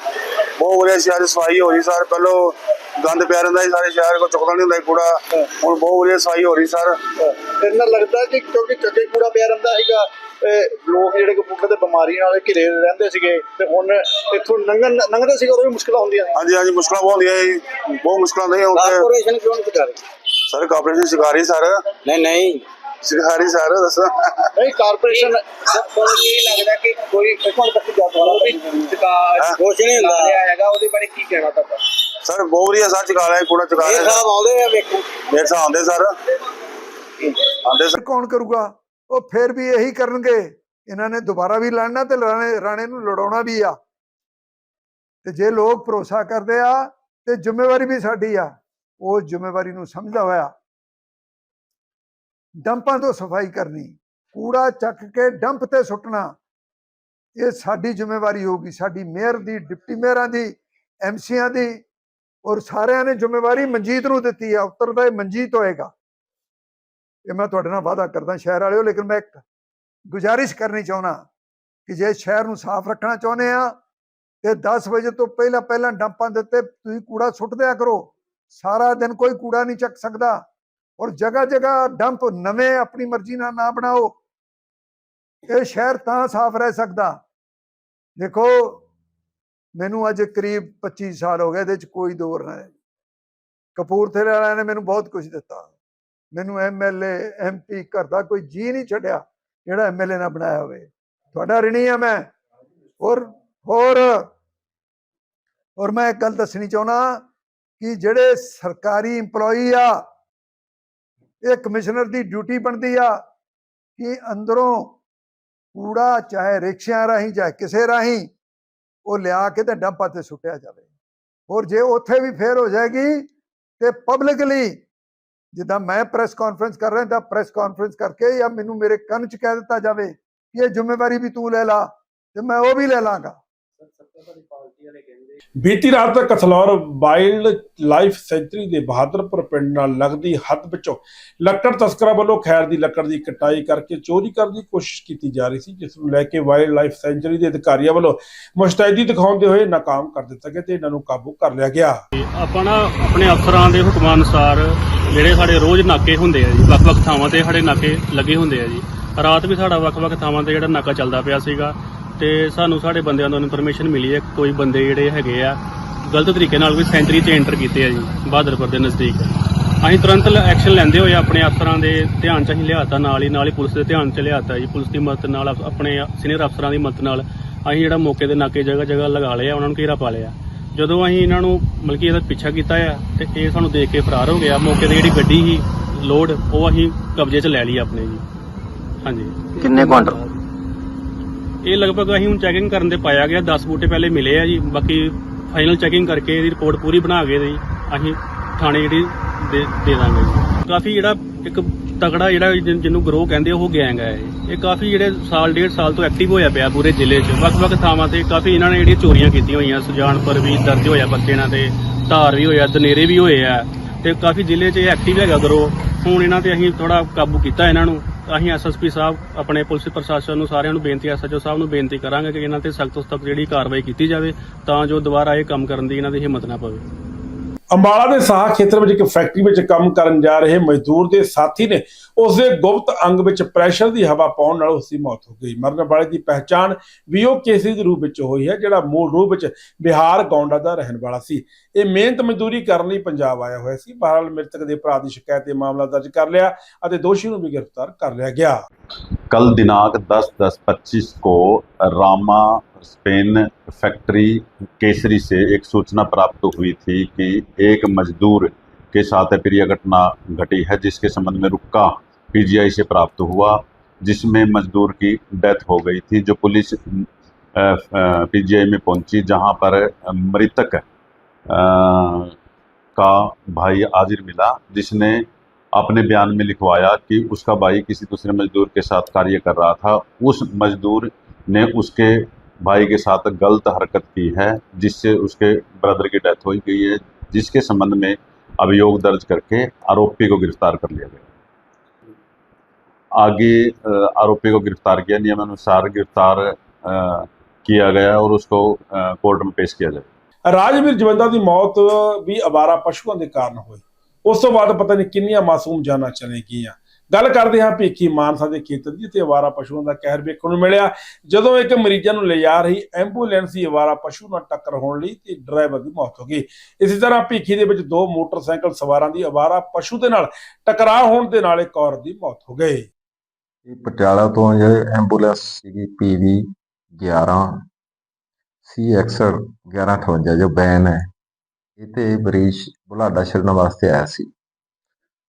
ਬਹੁਤ ਵਧੀਆ ਸ਼ਹਿਰ ਸਫ਼ਾਈ ਹੋ ਰਹੀ ਸਰ। ਪਹਿਲੋਂ ਗੰਦ ਪਿਆ ਰਹਿੰਦਾ ਸੀ ਸਾਰੇ ਸ਼ਹਿਰ ਕੋ ਚੁੱਕਦਾ ਨਹੀਂ ਹੁੰਦਾ ਸੀ ਕੂੜਾ। ਹੁਣ ਬਹੁਤ ਵਧੀਆ ਸਫ਼ਾਈ ਹੋ ਰਹੀ ਸਰ। ਇਹਨਾਂ ਲੱਗਦਾ ਕਿ ਕਿਉਂਕਿ ਚੱਕੇ ਕੂੜਾ ਪਿਆ ਰਹਿੰਦਾ ਸੀਗਾ ਇਹ ਲੋਕ ਜਿਹੜੇ ਕਪੂਰਥਲੇ ਦੇ ਬਿਮਾਰੀਆਂ ਨਾਲ ਘਿਰੇ ਰਹਿੰਦੇ ਸੀਗੇ ਤੇ ਹੁਣ ਇੱਥੋਂ ਲੰਘਣ ਲੰਘਦੇ ਸੀਗੇ ਉਦੋਂ ਵੀ ਮੁਸ਼ਕਲਾਂ ਹੁੰਦੀਆਂ ਨੇ ਹਾਂਜੀ ਹਾਂਜੀ ਮੁਸ਼ਕਲਾਂ ਬਹੁਤ ਹੁੰਦੀਆਂ ਜੀ ਬਹੁਤ ਮੁਸ਼ਕਲਾਂ ਨਹੀਂ ਹੁੰਦੀਆਂ ਕਾਰਪੋਰੇਸ਼ਨ ਕਿਉਂ ਨਹੀਂ ਕਰ ਸਰ ਕਾਰਪੋਰੇਸ਼ਨ ਸਿਖਾਰੀ ਸਰ। ਨਹੀਂ ਨਹੀਂ। ਸਿਖਾਰੀ ਸਰ ਦੱਸੋ। ਨਹੀਂ ਕਾਰਪੋਰੇਸ਼ਨ ਤੁਹਾਨੂੰ ਕੀ ਲੱਗਦਾ ਕਿ ਕੋਈ ਕੋਣ ਤੱਕ ਜਾ ਸਕਦਾ ਕੁਛ ਨਹੀਂ ਹੁੰਦਾ। ਹੈਗਾ ਉਹਦੇ ਬਾਰੇ ਕੀ ਕਹਿਣਾ ਤੁਹਾਡਾ? ਸਰ ਬਹੁਤ ਵਧੀਆ ਸਰ ਚੁਕਾ ਰਹੇ ਕੂੜਾ ਚੁਕਾ ਰਹੇ ਸਰ। ਆਉਂਦੇ ਆ ਵੇਖੋ। ਮੇਰੇ ਸਾਹ ਆਉਂਦੇ ਸਰ। ਆਉਂਦੇ ਸਰ। ਕੌਣ ਕਰੂਗਾ? ਉਹ ਫੇਰ ਵੀ ਇਹੀ ਕਰਨਗੇ। ਇਹਨਾਂ ਨੇ ਦੁਬਾਰਾ ਵੀ ਲੜਨਾ ਤੇ ਰਾਣੇ ਰਾਣੇ ਨੂੰ ਲੜਾਉਣਾ ਵੀ ਆ। ਤੇ ਜੇ ਲੋਕ ਭਰੋਸਾ ਕਰਦੇ ਆ ਤੇ ਜ਼ਿੰਮੇਵਾਰੀ ਵੀ ਸਾਡੀ ਆ। ਉਹ ਜ਼ਿੰਮੇਵਾਰੀ ਨੂੰ ਸਮਝਦਾ ਹੋਇਆ। ਡੰਪਾਂ ਤੋਂ ਸਫ਼ਾਈ ਕਰਨੀ, ਕੂੜਾ ਚੱਕ ਕੇ ਡੰਪ ਤੇ ਸੁੱਟਣਾ, ਇਹ ਸਾਡੀ ਜ਼ਿੰਮੇਵਾਰੀ ਹੋਊਗੀ, ਸਾਡੀ ਮੇਅਰ ਦੀ, ਡਿਪਟੀ ਮੇਅਰਾਂ ਦੀ, ਐਮਸੀਆਂ ਦੀ, ਔਰ ਸਾਰਿਆਂ ਨੇ ਜ਼ਿੰਮੇਵਾਰੀ ਮਨਜੀਤ ਨੂੰ ਦਿੱਤੀ ਹੈ ਉੱਤਰ ਦਾ ਇਹ ਮਨਜੀਤ ਹੋਏਗਾ। ਇਹ ਮੈਂ ਤੁਹਾਡੇ ਨਾਲ ਵਾਅਦਾ ਕਰਦਾ ਸ਼ਹਿਰ ਵਾਲਿਓ, ਲੇਕਿਨ ਮੈਂ ਇੱਕ ਗੁਜ਼ਾਰਿਸ਼ ਕਰਨੀ ਚਾਹੁੰਦਾ ਕਿ ਜੇ ਸ਼ਹਿਰ ਨੂੰ ਸਾਫ਼ ਰੱਖਣਾ ਚਾਹੁੰਦੇ ਆ, ਤੇ 10 ਵਜੇ ਤੋਂ ਪਹਿਲਾਂ ਪਹਿਲਾਂ ਡੰਪਾਂ ਦੇ ਉੱਤੇ ਤੁਸੀਂ ਕੂੜਾ ਸੁੱਟ ਦਿਆ ਕਰੋ। ਸਾਰਾ ਦਿਨ ਕੋਈ ਕੂੜਾ ਨਹੀਂ ਚੱਕ ਸਕਦਾ। ਔਰ ਜਗ੍ਹਾ ਜਗ੍ਹਾ ਡੰਪ ਨਵੇਂ ਆਪਣੀ ਮਰਜ਼ੀ ਨਾਲ ਨਾ ਬਣਾਓ। ਇਹ ਸ਼ਹਿਰ ਤਾਂ ਸਾਫ਼ ਰਹਿ ਸਕਦਾ। ਦੇਖੋ, ਮੈਨੂੰ ਅੱਜ ਕਰੀਬ 25 ਸਾਲ ਹੋ ਗਏ ਇਹਦੇ ਚ ਕੋਈ ਦੋਰ ਨਾ ਕਪੂਰਥਲੇ ਵਾਲਿਆਂ ਨੇ ਮੈਨੂੰ ਬਹੁਤ ਕੁਝ ਦਿੱਤਾ। ਮੈਨੂੰ ਐਮਐਲਏ ਐਮਪੀ ਘਰ ਦਾ ਕੋਈ ਜੀ ਨਹੀਂ ਛੱਡਿਆ ਜਿਹੜਾ ਐਮਐਲਏ ਨਾ ਬਣਾਇਆ ਹੋਵੇ। ਤੁਹਾਡਾ ਰਿਣੀ ਆ ਮੈਂ। ਔਰ, ਹੋਰ, ਔਰ ਮੈਂ ਇੱਕ ਗੱਲ ਦੱਸਣੀ ਚਾਹੁੰਦਾ ਕਿ ਜਿਹੜੇ ਸਰਕਾਰੀ EMPLOYEE ਆ ਇਹ ਕਮਿਸ਼ਨਰ ਦੀ ਡਿਊਟੀ ਬਣਦੀ ਆ ਕਿ ਅੰਦਰੋਂ ਕੂੜਾ ਚਾਹੇ ਰਿਕਸ਼ਿਆਂ ਰਾਹੀਂ ਚਾਹੇ ਕਿਸੇ ਰਾਹੀਂ ਉਹ ਲਿਆ ਕੇ ਤੇ ਡੰਪਾਂ ਤੇ ਸੁੱਟਿਆ ਜਾਵੇ। ਹੋਰ ਜੇ ਉੱਥੇ ਵੀ ਫੇਰ ਹੋ ਜਾਏਗੀ ਤੇ ਪਬਲਿਕਲੀ ਜਿੱਦਾਂ ਮੈਂ ਪ੍ਰੈਸ ਕਾਨਫਰੰਸ ਕਰ ਰਿਹਾ ਤਾਂ ਪ੍ਰੈਸ ਕਾਨਫਰੰਸ ਕਰਕੇ ਜਾਂ ਮੈਨੂੰ ਮੇਰੇ ਕੰਨ 'ਚ ਕਹਿ ਦਿੱਤਾ ਜਾਵੇ ਕਿ ਇਹ ਜ਼ਿੰਮੇਵਾਰੀ ਵੀ ਤੂੰ ਲੈ ਲਾ ਤੇ ਮੈਂ ਉਹ ਵੀ ਲੈ ਲਾਂਗਾ। ਬੀਤੀ ਰਾਤ ਕਥਲੌਰ ਵਾਈਲਡ ਲਾਈਫ ਸੈਂਚੁਰੀ ਦੇ ਬਹਾਦਰਪੁਰ ਪਿੰਡ ਨਾਲ ਲੱਗਦੀ ਹੱਦ ਵਿੱਚੋਂ ਲੱਕੜ ਤਸਕਰਾਂ ਵੱਲੋਂ ਖੈਰ ਦੀ ਲੱਕੜ ਦੀ ਕਟਾਈ ਕਰਕੇ ਚੋਰੀ ਕਰਨ ਦੀ ਕੋਸ਼ਿਸ਼ ਕੀਤੀ ਜਾ ਰਹੀ ਸੀ, ਜਿਸ ਨੂੰ ਲੈ ਕੇ ਵਾਈਲਡ ਲਾਈਫ ਸੈਂਚੁਰੀ ਦੇ ਅਧਿਕਾਰੀਆਂ ਵੱਲੋਂ ਮੁਸ਼ਤੈਦੀ ਦਿਖਾਉਂਦੇ ਹੋਏ ਨਾਕਾਮ ਕਰ ਦਿੱਤਾ ਗਿਆ ਤੇ ਇਹਨਾਂ ਨੂੰ ਕਾਬੂ ਕਰ ਲਿਆ ਗਿਆ। ਆਪਾਂ ਨਾ ਆਪਣੇ ਅਫਸਰਾਂ ਦੇ ਹੁਕਮਾਂ ਅਨੁਸਾਰ ਜਿਹੜੇ ਸਾਡੇ ਰੋਜ਼ ਨਾਕੇ ਹੁੰਦੇ ਆ ਜੀ, ਵੱਖ-ਵੱਖ ਥਾਵਾਂ ਤੇ ਸਾਡੇ ਨਾਕੇ ਲੱਗੇ ਹੁੰਦੇ ਆ ਜੀ। ਰਾਤ ਵੀ ਸਾਡਾ ਵੱਖ-ਵੱਖ ਥਾਵਾਂ ਤੇ ਜਿਹੜਾ ਨਾਕਾ ਚੱਲਦਾ ਪਿਆ ਸੀਗਾ ਤੇ ਸਾਨੂੰ ਸਾਡੇ ਬੰਦਿਆਂ ਤੋਂ ਇਨਫੋਰਮੇਸ਼ਨ ਮਿਲੀ ਹੈ ਕੋਈ ਬੰਦੇ ਜਿਹੜੇ ਹੈਗੇ ਆ, ਗਲਤ ਤਰੀਕੇ ਨਾਲ ਕੋਈ ਸੈਂਚਰੀ 'ਚ ਐਂਟਰ ਕੀਤੇ ਆ ਜੀ, ਬਹਾਦਰਪੁਰ ਦੇ ਨਜ਼ਦੀਕ। ਅਸੀਂ ਤੁਰੰਤ ਐਕਸ਼ਨ ਲੈਂਦੇ ਹੋਏ ਆਪਣੇ ਅਫਸਰਾਂ ਦੇ ਧਿਆਨ 'ਚ ਅਸੀਂ ਲਿਆਤਾ, ਨਾਲ ਹੀ ਨਾਲ ਹੀ ਪੁਲਿਸ ਦੇ ਧਿਆਨ 'ਚ ਲਿਆਤਾ ਜੀ, ਪੁਲਿਸ ਦੀ ਮਦਦ ਨਾਲ ਅਪ- ਆਪਣੇ ਸੀਨੀਅਰ ਅਫਸਰਾਂ ਦੀ ਮਦਦ ਨਾਲ ਅਸੀਂ ਜਿਹੜਾ ਮੌਕੇ ਦੇ ਨਾਕੇ ਜਗ੍ਹਾ ਜਗ੍ਹਾ ਲਗਾ ਲਿਆ, ਉਹਨਾਂ ਨੂੰ ਘੇਰਾ ਪਾ ਲਿਆ। ਜਦੋਂ ਅਸੀਂ ਇਹਨਾਂ ਨੂੰ ਮਤਲਬ ਕਿ ਇਹਦਾ ਪਿੱਛਾ ਕੀਤਾ ਆ, ਤੇ ਇਹ ਸਾਨੂੰ ਦੇਖ ਕੇ ਫਰਾਰ ਹੋ ਗਿਆ ਮੌਕੇ ਤੇ ਜਿਹੜੀ ਗੱਡੀ ਸੀ, ਲੋਡ, ਉਹ ਅਸੀਂ ਕਬਜ਼ੇ 'ਚ ਲੈ ਲਈ ਆਪਣੇ ਜੀ। ਹਾਂਜੀ। ਕਿੰਨੇ ਕੁਆਂਟਲ ਇਹ ਲਗਭਗ ਅਸੀਂ ਹੁਣ ਚੈਕਿੰਗ ਕਰਨ ਦੇ ਪਾਇਆ ਗਿਆ 10 ਬੂਟੇ ਪਹਿਲੇ ਮਿਲੇ ਆ ਜੀ, ਬਾਕੀ ਫਾਈਨਲ ਚੈਕਿੰਗ ਕਰਕੇ ਇਹਦੀ ਰਿਪੋਰਟ ਪੂਰੀ ਬਣਾ ਕੇ ਜੀ ਅਸੀਂ ਥਾਣੇ ਜਿਹੜੀ ਦੇ ਦੇ ਦਾਂਗੇ ਜੀ। ਕਾਫੀ ਜਿਹੜਾ ਇੱਕ ਤਕੜਾ ਜਿਹੜਾ ਜਿਹਨੂੰ ਗਰੋਹ ਕਹਿੰਦੇ ਉਹ ਗੈਂਗ ਹੈ ਇਹ। ਕਾਫੀ ਜਿਹੜੇ ਸਾਲ, ਡੇਢ ਸਾਲ ਤੋਂ ਐਕਟਿਵ ਹੋਇਆ ਪਿਆ ਪੂਰੇ ਜ਼ਿਲ੍ਹੇ 'ਚ। ਵੱਖ-ਵੱਖ ਥਾਵਾਂ ਤੇ ਕਾਫੀ ਇਹਨਾਂ ਨੇ ਜਿਹੜੀਆਂ ਚੋਰੀਆਂ ਕੀਤੀਆਂ ਹੋਈਆਂ, ਸੁਜਾਨਪੁਰ ਵੀ ਦਰਜ ਹੋਇਆ ਬੱਚੇ ਇਹਨਾਂ ਤੇ, ਧਾਰ ਵੀ ਹੋਇਆ, ਦਨੇਰੇ ਵੀ ਹੋਏ ਆ ਤੇ ਕਾਫੀ ਜ਼ਿਲ੍ਹੇ 'ਚ ਇਹ ਐਕਟਿਵ ਹੈਗਾ ਗਰੋਹ ਹੁਣ ਇਹਨਾਂ ਤੇ ਅਸੀਂ ਥੋੜਾ ਕਾਬੂ ਕੀਤਾ ਇਹਨਾਂ ਨੂੰ। ਅਸੀਂ ਐਸਐਸਪੀ ਸਾਹਿਬ, ਆਪਣੇ ਪੁਲਿਸ ਪ੍ਰਸ਼ਾਸਨ ਨੂੰ ਸਾਰਿਆਂ ਨੂੰ ਬੇਨਤੀ ਐਸਐਚਓ ਸਾਹਿਬ ਨੂੰ ਬੇਨਤੀ ਕਰਾਂਗੇ ਕਿ ਇਹਨਾਂ ਤੇ ਸਖਤ ਤੋਂ ਸਖਤ ਜਿਹੜੀ ਕਾਰਵਾਈ ਕੀਤੀ ਜਾਵੇ, ਤਾਂ ਜੋ ਦੁਬਾਰਾ ਇਹ ਕੰਮ ਕਰਨ ਦੀ ਇਹਨਾਂ ਦੀ ਹਿੰਮਤ ਨਾ ਪਵੇ। ਅੰਬਾਲਾ ਦੇ ਸਾਹ ਖੇਤਰ ਵਿੱਚ ਇੱਕ ਫੈਕਟਰੀ ਵਿੱਚ ਕੰਮ ਕਰਨ ਜਾ ਰਹੇ ਮਜ਼ਦੂਰ ਦੇ ਸਾਥੀ ਨੇ ਉਸ ਦੇ ਗੁਪਤ ਅੰਗ ਵਿੱਚ ਪ੍ਰੈਸ਼ਰ ਦੀ ਹਵਾ ਪਾਉਣ ਨਾਲ ਉਸ ਦੀ ਮੌਤ ਹੋ ਗਈ ਮਰਨ ਵਾਲੇ ਦੀ ਪਹਿਚਾਣ ਵੀਓ ਕੇਸੀ ਦੇ ਰੂਪ ਵਿੱਚ ਹੋਈ ਹੈ ਜਿਹੜਾ ਮੂਲ ਰੂਪ ਵਿੱਚ ਬਿਹਾਰ ਗੌਂਡਾ ਦਾ ਰਹਿਣ ਵਾਲਾ ਸੀ ਇਹ ਮਿਹਨਤ ਮਜ਼ਦੂਰੀ ਕਰਨ ਲਈ ਪੰਜਾਬ ਆਇਆ ਹੋਇਆ ਸੀ ਬਹਰਹਾਲ ਮ੍ਰਿਤਕ ਦੇ ਭਰਾ ਦੀ ਸ਼ਿਕਾਇਤ ਤੇ ਮਾਮਲਾ ਦਰਜ ਕਰ ਲਿਆ ਅਤੇ ਦੋਸ਼ੀ ਨੂੰ ਵੀ ਗ੍ਰਿਫਤਾਰ ਕਰ ਲਿਆ ਗਿਆ कल दिनांक 10-10-25 को रामा स्पेन फैक्ट्री केसरी से एक सूचना प्राप्त हुई थी कि एक मजदूर के साथ अप्रिय घटना घटी है, जिसके संबंध में रुक्का पीजीआई से प्राप्त हुआ, जिसमें मजदूर की डेथ हो गई थी, जो पुलिस पीजीआई में पहुँची, जहाँ पर मृतक का भाई आजिर मिला, जिसने अपने बयान में लिखवाया कि उसका भाई किसी दूसरे मजदूर के साथ कार्य कर रहा था। उस मजदूर ने उसके भाई के साथ गलत हरकत की है जिससे उसके ब्रदर की डेथ हो गई है जिसके संबंध में अभियोग दर्ज करके आरोपी को गिरफ्तार कर लिया गया आगे अ, आरोपी को गिरफ्तार किया नियमानुसार गिरफ्तार अ, किया गया और उसको अ, कोर्ट में पेश किया जाए ਰਾਜਵੀਰ ਜਵੰਦਾ ਦੀ ਮੌਤ ਵੀ ਅਵਾਰਾ ਪਸ਼ੂਆਂ ਦੇ ਕਾਰਨ ਹੋਈ ਉਸ ਤੋਂ ਬਾਅਦ ਪਤਾ ਨਹੀਂ ਕਿੰਨੀਆਂ ਮਾਸੂਮ ਜਾਨਾਂ ਚਲੇ ਗਈਆਂ ਗੱਲ ਕਰਦੇ ਹਾਂ ਭੀਖੀ ਮਾਨਸਾ ਦੇ ਖੇਤਰ ਦੀ ਤੇ ਅਵਾਰਾ ਪਸ਼ੂਆਂ ਦਾ ਕਹਿਰ ਵੇਖਣ ਨੂੰ ਮਿਲਿਆ। ਜਦੋਂ ਇੱਕ ਮਰੀਜ਼ਾਂ ਨੂੰ ਲਿਜਾ ਰਹੀ ਐਂਬੂਲੈਂਸ ਹੀ ਅਵਾਰਾ ਪਸ਼ੂ ਨਾਲ ਟੱਕਰ ਹੋਣ ਲਈ ਤੇ ਡਰਾਈਵਰ ਦੀ ਮੌਤ ਹੋ ਗਈ। ਇਸੇ ਤਰ੍ਹਾਂ ਭੀਖੀ ਦੇ ਵਿੱਚ ਦੋ ਮੋਟਰਸਾਈਕਲ ਸਵਾਰਾਂ ਦੀ ਅਵਾਰਾ ਪਸ਼ੂ ਦੇ ਨਾਲ ਟਕਰਾਅ ਹੋਣ ਦੇ ਨਾਲ ਇੱਕ ਔਰਤ ਦੀ ਮੌਤ ਹੋ ਗਈ। ਇਹ ਪਟਿਆਲਾ ਤੋਂ ਜਿਹੜੇ ਐਂਬੂਲੈਂਸ ਸੀਗੀ ਪੀਵੀ 11 CX 1158 ਜੋ ਬੈਨ ਹੈ। ਇਹ ਤੇ ਮਰੀਜ਼ ਬੁਲਾਡਾ ਛੱਡਣ ਵਾਸਤੇ ਆਇਆ ਸੀ।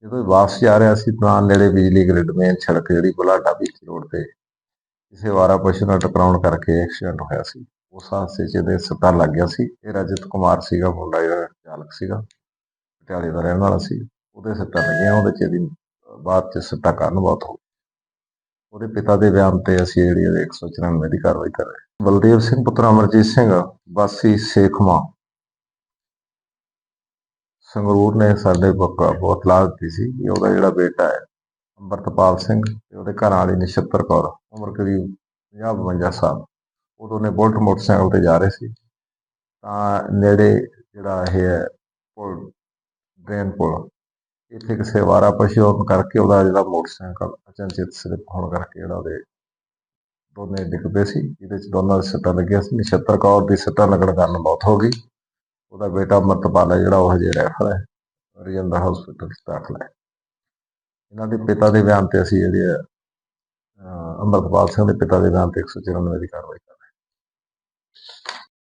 ਜਦੋਂ ਵਾਪਸ ਜਾ ਰਿਹਾ ਸੀ ਤਾਂ ਨੇੜੇ ਬਿਜਲੀ ਗ੍ਰਿਡ ਮੇਨ ਸੜਕ ਜਿਹੜੀ ਬੁਲਾਡਾ ਬੀਚ ਰੋਡ ਤੇ ਕਿਸੇ ਵਾਰਾ ਪਸ਼ੂ ਨਾਲ ਟਕਰਾਉਣ ਕਰਕੇ ਐਕਸੀਡੈਂਟ ਹੋਇਆ ਸੀ। ਉਸ ਹਾਦਸੇ 'ਚ ਇਹਦੇ ਸੱਟਾਂ ਲੱਗ ਗਿਆ ਸੀ। ਇਹ ਰਜਤ ਕੁਮਾਰ ਸੀਗਾ, ਮੁੰਡਾ ਜਿਹੜਾ ਚਾਲਕ ਸੀਗਾ, ਪਟਿਆਲੇ ਦਾ ਰਹਿਣ ਵਾਲਾ ਸੀ। ਉਹਦੇ ਸੱਟਾਂ ਲੱਗੀਆਂ, ਉਹਦੇ 'ਚ ਇਹਦੀ ਬਾਅਦ 'ਚ ਸੱਟਾਂ ਕਾਰਨ ਬਹੁਤ ਹੋ ਗਈ। ਉਹਦੇ ਪਿਤਾ ਦੇ ਬਿਆਨ ਤੇ ਅਸੀਂ ਜਿਹੜੀ ਇਹਦੇ 194 ਦੀ ਕਾਰਵਾਈ ਕਰ ਰਹੇ ਬਲਦੇਵ ਸਿੰਘ, ਪੁੱਤਰ ਅਮਰਜੀਤ ਸਿੰਘ, ਵਾਸੀ ਸੇਖਮਾ ਸੰਗਰੂਰ ਨੇ ਸਾਡੇ ਬਕ- ਬਹੁਤ ਲਾਭ ਦਿੱਤੀ ਸੀ ਕਿ ਉਹਦਾ ਜਿਹੜਾ ਬੇਟਾ ਹੈ, ਅੰਮ੍ਰਿਤਪਾਲ ਸਿੰਘ ਤੇ ਉਹਦੇ ਘਰ ਵਾਲੀ ਨਛੱਤਰ ਕੌਰ, ਉਮਰ ਕਰੀਬ 50 52 ਸਾਲ, ਉਹ ਦੋਨੇ ਬੁਲਟ ਮੋਟਰਸਾਈਕਲ ਤੇ ਜਾ ਰਹੇ ਸੀ। ਤਾਂ ਨੇੜੇ ਜਿਹੜਾ ਇਹ ਹੈ, ਪੁਲ, ਡਰੇਨ ਪੁਲ, ਇੱਥੇ ਕਿਸੇ ਵਾਰਾ ਪਸ਼ੂ ਹੋਣ ਕਰਕੇ ਉਹਦਾ ਜਿਹੜਾ ਮੋਟਰਸਾਈਕਲ ਅਚਨਚੇਤ ਸਲਿੱਪ ਹੋਣ ਕਰਕੇ ਜਿਹੜਾ ਉਹਦੇ ਦੋਨੇ ਡਿੱਗਦੇ ਸੀ ਇਹਦੇ ਚ ਦੋਨਾਂ ਦੇ ਸੱਟਾਂ ਲੱਗੀਆਂ ਸੀ। ਨਛੱਤਰ ਕੌਰ ਦੀ ਸੱਟਾਂ ਲੱਗਣ ਕਾਰਨ ਮੌਤ ਹੋ ਗਈ। ਉਹਦਾ ਬੇਟਾ ਅਮਰਤਪਾਲ ਹੈ ਜਿਹੜਾ ਉਹ ਹਜੇ ਰੈਫਰ ਹੈ ਰਜਿੰਦਰ ਹਸਪੀਟਲ ਚ ਦਾਖਲ ਹੈ ਇਹਨਾਂ ਦੇ ਪਿਤਾ ਦੇ ਬਿਆਨ ਤੇ ਅਸੀਂ ਜਿਹੜੇ ਆ ਅਹ, ਅੰਮ੍ਰਿਤਪਾਲ ਸਿੰਘ ਦੇ ਪਿਤਾ ਦੇ ਬਿਆਨ ਤੇ 194 ਦੀ ਕਾਰਵਾਈ ਕਰ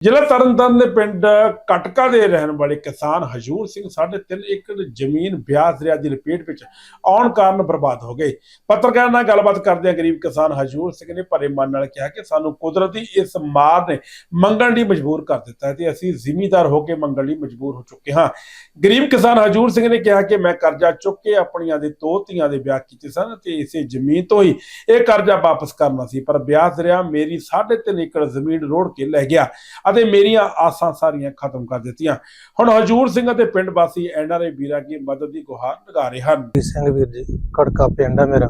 ਜ਼ਿਲ੍ਹਾ ਤਰਨਤਾਰਨ ਦੇ ਪਿੰਡ ਕਟਕਾ ਦੇ ਰਹਿਣ ਵਾਲੇ ਕਿਸਾਨ ਹਜੂਰ ਸਿੰਘ 3.5 ਏਕੜ ਜ਼ਮੀਨ ਬਿਆਸ ਦਰਿਆ ਦੀ ਲਪੇਟ ਵਿੱਚ ਆਉਣ ਕਾਰਨ ਬਰਬਾਦ ਹੋ ਗਏ। ਪੱਤਰਕਾਰਾਂ ਨਾਲ ਗੱਲਬਾਤ ਕਰਦਿਆਂ ਗਰੀਬ ਕਿਸਾਨ ਹਜੂਰ ਸਿੰਘ ਨੇ ਭਰੇ ਮਨ ਨਾਲ ਕਿਹਾ ਕਿ ਸਾਨੂੰ ਕੁਦਰਤੀ ਇਸ ਮਾਰ ਨੇ ਮੰਗਣ ਲਈ ਮਜਬੂਰ ਕਰ ਦਿੱਤਾ ਹੈ ਤੇ ਅਸੀਂ ਜ਼ਿਮੀਦਾਰ ਹੋ ਕੇ ਮੰਗਣ ਲਈ ਮਜਬੂਰ ਹੋ ਚੁੱਕੇ ਹਾਂ। ਗਰੀਬ ਕਿਸਾਨ ਹਜੂਰ ਸਿੰਘ ਨੇ ਕਿਹਾ ਕਿ ਮੈਂ ਕਰਜ਼ਾ ਚੁੱਕ ਕੇ ਆਪਣੀਆਂ ਦੇ ਦੋ ਧੀਆਂ ਦੇ ਵਿਆਹ ਕੀਤੇ ਸਨ ਤੇ ਇਸੇ ਜ਼ਮੀਨ ਤੋਂ ਹੀ ਇਹ ਕਰਜ਼ਾ ਵਾਪਸ ਕਰਨਾ ਸੀ, ਪਰ ਬਿਆਸ ਦਰਿਆ ਮੇਰੀ 3.5 ਏਕੜ ਜ਼ਮੀਨ ਰੋੜ ਕੇ ਲੈ ਗਿਆ। ਅਤੇ ਮੇਰੀਆਂ ਆਸਾਂ ਸਾਰੀਆਂ ਖਤਮ ਕਰ ਦਿੱਤੀਆਂ। ਹੁਣ ਹਜੂਰ ਸਿੰਘ ਅਤੇ ਪਿੰਡ ਵਾਸੀ ਐਨਆਰਆਈ ਵੀਰਾਂ ਦੀ ਮਦਦ ਦੀ ਗੁਹਾਰ ਲਗਾ ਰਹੇ ਹਨ? ਸਿੰਘ ਵੀਰ ਜੀ ਖੜਕਾ ਪਿੰਡ ਆ ਮੇਰਾ।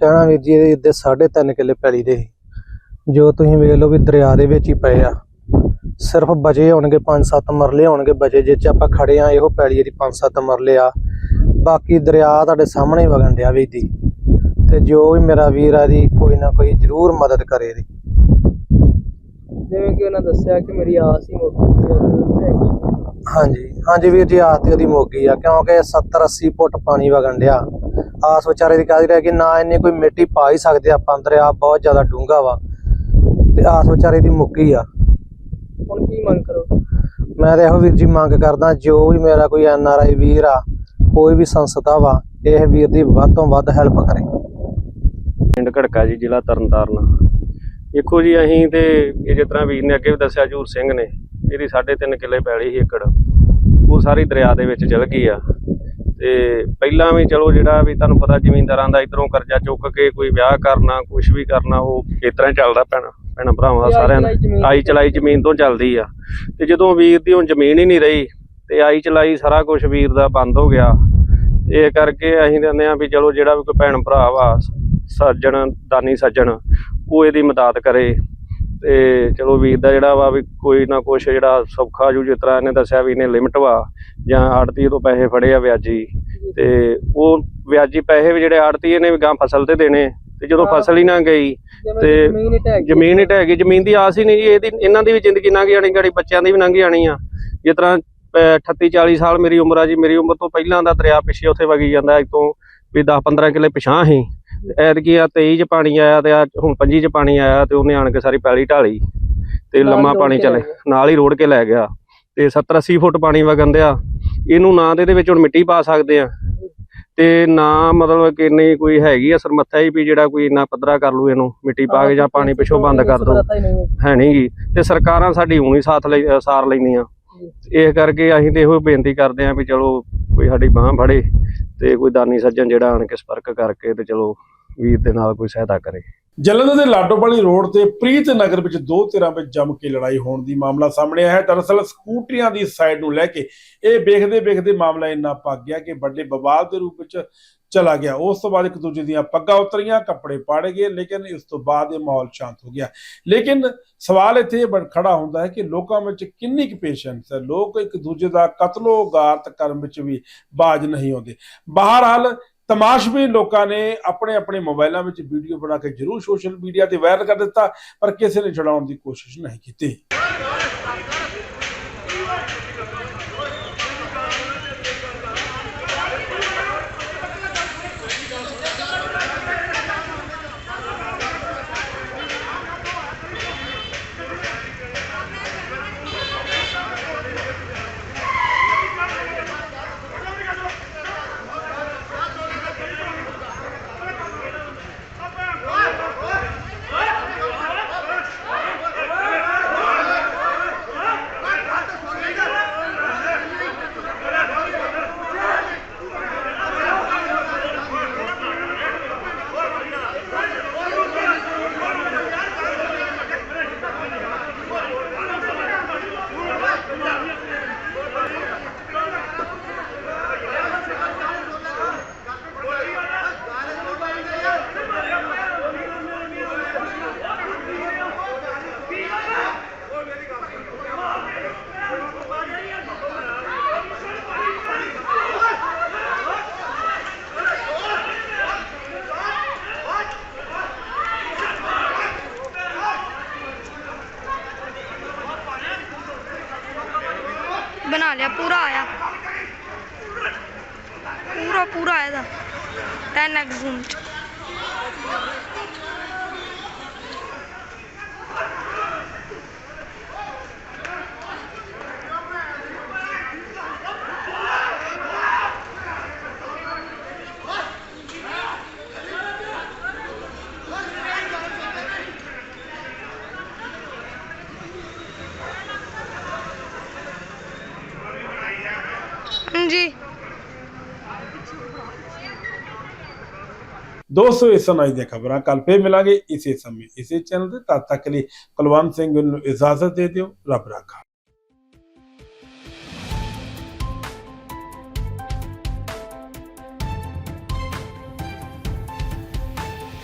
ਕਹਿਣਾ ਵੀਰ ਜੀ, ਇਹਦੇ 3.5 ਕਿੱਲੇ ਪੈਲੀ ਦੇ ਜੋ ਤੁਸੀਂ ਵੇਖ ਲਓ ਵੀ ਦਰਿਆ ਦੇ ਵਿੱਚ ਹੀ ਪਏ ਆ। ਸਿਰਫ ਬਚੇ ਹੋਣਗੇ 5-7 ਮਰਲੇ ਹੋਣਗੇ ਬਚੇ, ਜਿਹ ਚ ਆਪਾਂ ਖੜੇ ਆ, ਇਹੋ ਪੈਲੀ ਇਹਦੀ 5-7 ਮਰਲੇ ਆ। ਬਾਕੀ ਦਰਿਆ ਤੁਹਾਡੇ ਸਾਹਮਣੇ ਵਗਣ ਡਿਆ ਵੀ ਦੀ ਤੇ ਜੋ ਵੀ ਮੇਰਾ ਵੀਰ ਆ ਦੀ ਕੋਈ ਨਾ ਕੋਈ ਜ਼ਰੂਰ ਮਦਦ ਕਰੇ ਦੀ ਜਿਵੇਂ ਕਿ ਉਹਨਾਂ ਦੱਸਿਆ ਕਿ ਮੇਰੀ ਆਸ ਹੀ ਮੁੱਕ ਗਈ ਹੈ ਹਾਂਜੀ ਹਾਂਜੀ ਵੀਰ ਜੀ ਆਸ ਤੇ ਉਹਦੀ ਮੋਗੀ ਆ ਕਿਉਂਕਿ 70 80 ਫੁੱਟ ਪਾਣੀ ਵਗਣ ਡਿਆ। ਆਸ ਵਿਚਾਰੇ ਦੀ ਕਾਹਦੀ ਰਹਿ ਗਈ ਨਾ ਇੰਨੀ ਕੋਈ ਮਿੱਟੀ ਪਾ ਹੀ ਸਕਦੇ ਆਪਾਂ ਅੰਦਰ ਆ ਬਹੁਤ ਜ਼ਿਆਦਾ ਡੂੰਘਾ ਵਾ। ਤੇ ਆਸ ਵਿਚਾਰੇ ਦੀ ਮੁੱਕੀ ਆ। ਹੁਣ ਕੀ ਮੰਗ ਕਰੋ? ਮੈਂ ਤਾਂ ਇਹੋ ਵੀਰ ਜੀ ਮੰਗ ਕਰਦਾ ਜੋ ਵੀ ਮੇਰਾ ਕੋਈ ਐਨ ਆਰ ਆਈ ਵੀਰ ਆ ਕੋਈ ਵੀ ਸੰਸਥਾ ਵਾ ਇਹ ਵੀਰ ਦੀ ਵੱਧ ਤੋਂ ਵੱਧ ਹੈਲਪ ਕਰੇ। ਪਿੰਡ ਘੜਕਾ ਜੀ ਜ਼ਿਲ੍ਹਾ ਤਰਨਤਾਰਨ। ਦੇਖੋ ਜੀ ਅਸੀਂ ਤੇ ਇਹ ਜਿਸ ਤਰ੍ਹਾਂ ਵੀਰ ਨੇ ਅੱਗੇ ਵੀ ਦੱਸਿਆ ਜੂਰ ਸਿੰਘ ਨੇ ਇਹਦੀ 3.5 ਕਿੱਲੇ ਪੈਲੀ ਸੀ ਏਕੜ। ਉਹ ਸਾਰੀ ਦਰਿਆ ਦੇ ਵਿੱਚ ਚਲ ਗਈ ਆ। ਤੇ ਪਹਿਲਾਂ ਵੀ ਚਲੋ ਜਿਹੜਾ ਵੀ ਤੁਹਾਨੂੰ ਪਤਾ ਜ਼ਮੀਂਦਾਰਾਂ ਦਾ ਇਧਰੋਂ ਕਰਜ਼ਾ ਚੁੱਕ ਕੇ ਕੋਈ ਵਿਆਹ ਕਰਨਾ ਕੁਝ ਵੀ ਕਰਨਾ ਉਹ ਇਸ ਤਰ੍ਹਾਂ ਹੀ ਚੱਲਦਾ ਭੈਣਾ ਭੈਣਾਂ ਭਰਾਵਾਂ ਦਾ ਸਾਰਿਆਂ ਦਾ। ਆਈ ਚਲਾਈ ਜ਼ਮੀਨ ਤੋਂ ਚੱਲਦੀ ਆ। ਤੇ ਜਦੋਂ ਵੀਰ ਦੀ ਹੁਣ ਜ਼ਮੀਨ ਹੀ ਨਹੀਂ ਰਹੀ ਤੇ ਆਈ ਚਲਾਈ ਸਾਰਾ ਕੁਝ ਵੀਰ ਦਾ ਬੰਦ ਹੋ ਗਿਆ। ਇਹ ਕਰਕੇ ਅਸੀਂ ਕਹਿੰਦੇ ਆ ਵੀ ਚਲੋ ਜਿਹੜਾ ਵੀ ਕੋਈ ਭੈਣ ਭਰਾ ਵਾ ਸੱਜਣ ਦਾਨੀ ਸੱਜਣ ਉਹ ਇਹਦੀ ਮਦਦ ਕਰੇ ਤੇ ਚਲੋ ਵੀਰ ਦਾ ਜਿਹੜਾ ਵਾ ਵੀ ਕੋਈ ਨਾ ਕੁਛ ਜਿਹੜਾ ਸੌਖਾ ਜੂ ਜਿਸ ਤਰ੍ਹਾਂ ਇਹਨੇ ਦੱਸਿਆ ਵੀ ਇਹਨੇ ਲਿਮਟ ਵਾ ਜਾਂ ਆੜਤੀ ਤੋਂ ਪੈਸੇ ਫੜੇ ਆ ਵਿਆਜੀ ਤੇ ਉਹ ਵਿਆਜੀ ਪੈਸੇ ਵੀ ਜਿਹੜੇ ਆੜਤੀ ਨੇ ਵੀ ਗਾਂ ਫਸਲ ਤੇ ਦੇਣੇ ਤੇ ਜਦੋਂ ਫਸਲ ਹੀ ਨਾ ਗਈ ਤੇ ਜ਼ਮੀਨ ਹੀ ਢਹਿ ਗਈ। ਜ਼ਮੀਨ ਹੀ ਦੀ ਆਸ ਹੀ ਨਹੀਂ ਜੀ, ਇਹਦੀ ਇਹਨਾਂ ਦੀ ਵੀ ਜ਼ਿੰਦਗੀ ਲੰਘ ਜਾਣੀ ਗਾੜੀ ਬੱਚਿਆਂ ਦੀ ਵੀ ਲੰਘ ਜਾਣੀ ਆ। ਜਿਸ ਤਰ੍ਹਾਂ 38 40 ਸਾਲ ਮੇਰੀ ਉਮਰ ਆ ਜੀ ਮੇਰੀ ਉਮਰ ਤੋਂ ਪਹਿਲਾਂ ਦਾ ਦਰਿਆ ਪਿੱਛੇ ਉੱਥੇ ਵਗੀ ਜਾਂਦਾ ਅੱਜ ਤੋਂ ਵੀ 10 15 ਕਿੱਲੇ ਪਿਛਾਂ ਸੀ। ਐਤਕੀ ਆ 23 ਚ ਪਾਣੀ ਆਇਆ ਤੇ ਆ ਹੁਣ 25 ਚ ਪਾਣੀ ਆਇਆ ਤੇ ਉਹਨੇ ਆਣ ਕੇ ਸਾਰੀ ਪੈਲੀ ਢਾਲੀ ਤੇ ਲੰਮਾ ਪਾਣੀ ਚਲੇ। ਨਾਲ ਹੀ ਰੋੜ ਕੇ ਲੈ ਗਿਆ ਤੇ 70 80 ਫੁੱਟ ਪਾਣੀ ਵਗਣ ਦਿਆ ਇਹਨੂੰ ਨਾ ਤੇ ਇਹਦੇ ਵਿੱਚ ਹੁਣ ਮਿੱਟੀ ਪਾ ਸਕਦੇ ਆ। ਤੇ ਨਾ ਮਤਲਬ ਕਿ ਇੰਨੀ ਕੋਈ ਹੈਗੀ ਆ ਸਰਮੱਥਾ ਹੀ ਵੀ ਜਿਹੜਾ ਕੋਈ ਇੰਨਾ ਪੱਧਰਾ ਕਰ ਲੂ ਇਹਨੂੰ। ਮਿੱਟੀ ਪਾ ਕੇ ਜਾਂ ਪਾਣੀ ਪਿੱਛੋਂ ਬੰਦ ਕਰ ਦੋ। ਹੀ ਨਹੀਂ ਨਹੀਂਗੀ ਤੇ ਸਰਕਾਰਾਂ ਸਾਡੀ ਹੁਣ ਹੀ ਸਾਥ ਲਈ ਸਾਰ ਲੈਂਦੀਆਂ। ਇਸ ਕਰਕੇ ਅਸੀਂ ਤੇ ਇਹੋ ਬੇਨਤੀ ਕਰਦੇ ਆਂ ਵੀ ਚਲੋ ਕੋਈ ਸਾਡੀ ਬਾਹ ਫੜੇ ਤੇ ਕੋਈ ਦਾਨੀ ਸੱਜਣ ਜਿਹੜਾ ਆਣ ਕੇ ਸੰਪਰਕ ਕਰਕੇ ਤੇ ਚਲੋ ਵੀਰ ਦੇ ਨਾਲ ਕੋਈ ਸਹਾਇਤਾ ਕਰੇ। ਜਲੰਧਰ ਦੇ ਲਾਡੋਵਾਲੀ ਰੋਡ ਤੇ ਪ੍ਰੀਤ ਨਗਰ ਵਿੱਚ ਦੋ ਧਿਰਾਂ ਵਿੱਚ ਜੰਮ ਕੇ ਲੜਾਈ ਹੋਣ ਦੀ ਮਾਮਲਾ ਸਾਹਮਣੇ ਆਇਆ ਹੈ। ਦਰਅਸਲ ਸਕੂਟਰੀਆਂ ਦੀ ਸਾਈਡ ਨੂੰ ਲੈ ਕੇ ਇਹ ਵੇਖਦੇ ਵੇਖਦੇ ਮਾਮਲਾ ਇੰਨਾ ਪੱਕ ਗਿਆ ਕਿ ਵੱਡੇ ਬਵਾਲ ਦੇ ਰੂਪ ਵਿੱਚ ਚਲਾ ਗਿਆ। ਉਸ ਤੋਂ ਬਾਅਦ ਇੱਕ ਦੂਜੇ ਦੀਆਂ ਪੱਗਾਂ ਉਤਰੀਆਂ, ਕੱਪੜੇ ਪਾੜ ਗਏ, ਲੇਕਿਨ ਇਸ ਤੋਂ ਬਾਅਦ ਇਹ ਮਾਹੌਲ ਸ਼ਾਂਤ ਹੋ ਗਿਆ। ਲੇਕਿਨ ਸਵਾਲ ਇੱਥੇ ਇਹ ਬਣ ਖੜਾ ਹੁੰਦਾ ਹੈ ਕਿ ਲੋਕਾਂ ਵਿੱਚ ਕਿੰਨੀ ਕੁ ਪੇਸ਼ੈਂਸ ਹੈ? ਲੋਕ ਇੱਕ ਦੂਜੇ ਦਾ ਕਤਲੋ ਗਾਰਤ ਕਰਨ ਵਿੱਚ ਵੀ ਬਾਜ ਨਹੀਂ ਆਉਂਦੇ। ਬਹਰਹਾਲ ਤਮਾਸ਼ਬੀਨ ਲੋਕਾਂ ਨੇ ਆਪਣੇ ਆਪਣੇ ਮੋਬਾਈਲਾਂ ਵਿੱਚ ਵੀਡੀਓ ਬਣਾ ਕੇ ਜਰੂਰ ਸੋਸ਼ਲ ਮੀਡੀਆ ਤੇ ਵਾਇਰਲ ਕਰ ਦਿੱਤਾ, ਪਰ ਕਿਸੇ ਨੇ ਛਡਾਉਣ ਦੀ ਕੋਸ਼ਿਸ਼ ਨਹੀਂ ਕੀਤੀ। ਬਣਾ ਲਿਆ ਪੂਰਾ ਆਇਆ। ਪੂਰਾ ਪੂਰਾ ਆਇਆ ਦਾ 10x ਜ਼ੂਮ ਚ ਜੀ ਦੋਸਤੋ ਇਸ ਸੁਣਾਈ ਦੀਆਂ ਖਬਰਾਂ ਕੱਲ ਫੇਰ ਮਿਲਾਂਗੇ ਇਸੇ ਸਮੇਂ, ਇਸੇ ਚੈਨਲ ਤੇ। ਤਦ ਤੱਕ ਲਈ ਕੁਲਵੰਤ ਸਿੰਘ ਨੂੰ ਇਜਾਜ਼ਤ ਦੇ ਦਿਓ, ਰੱਬ ਰਾਖਾ।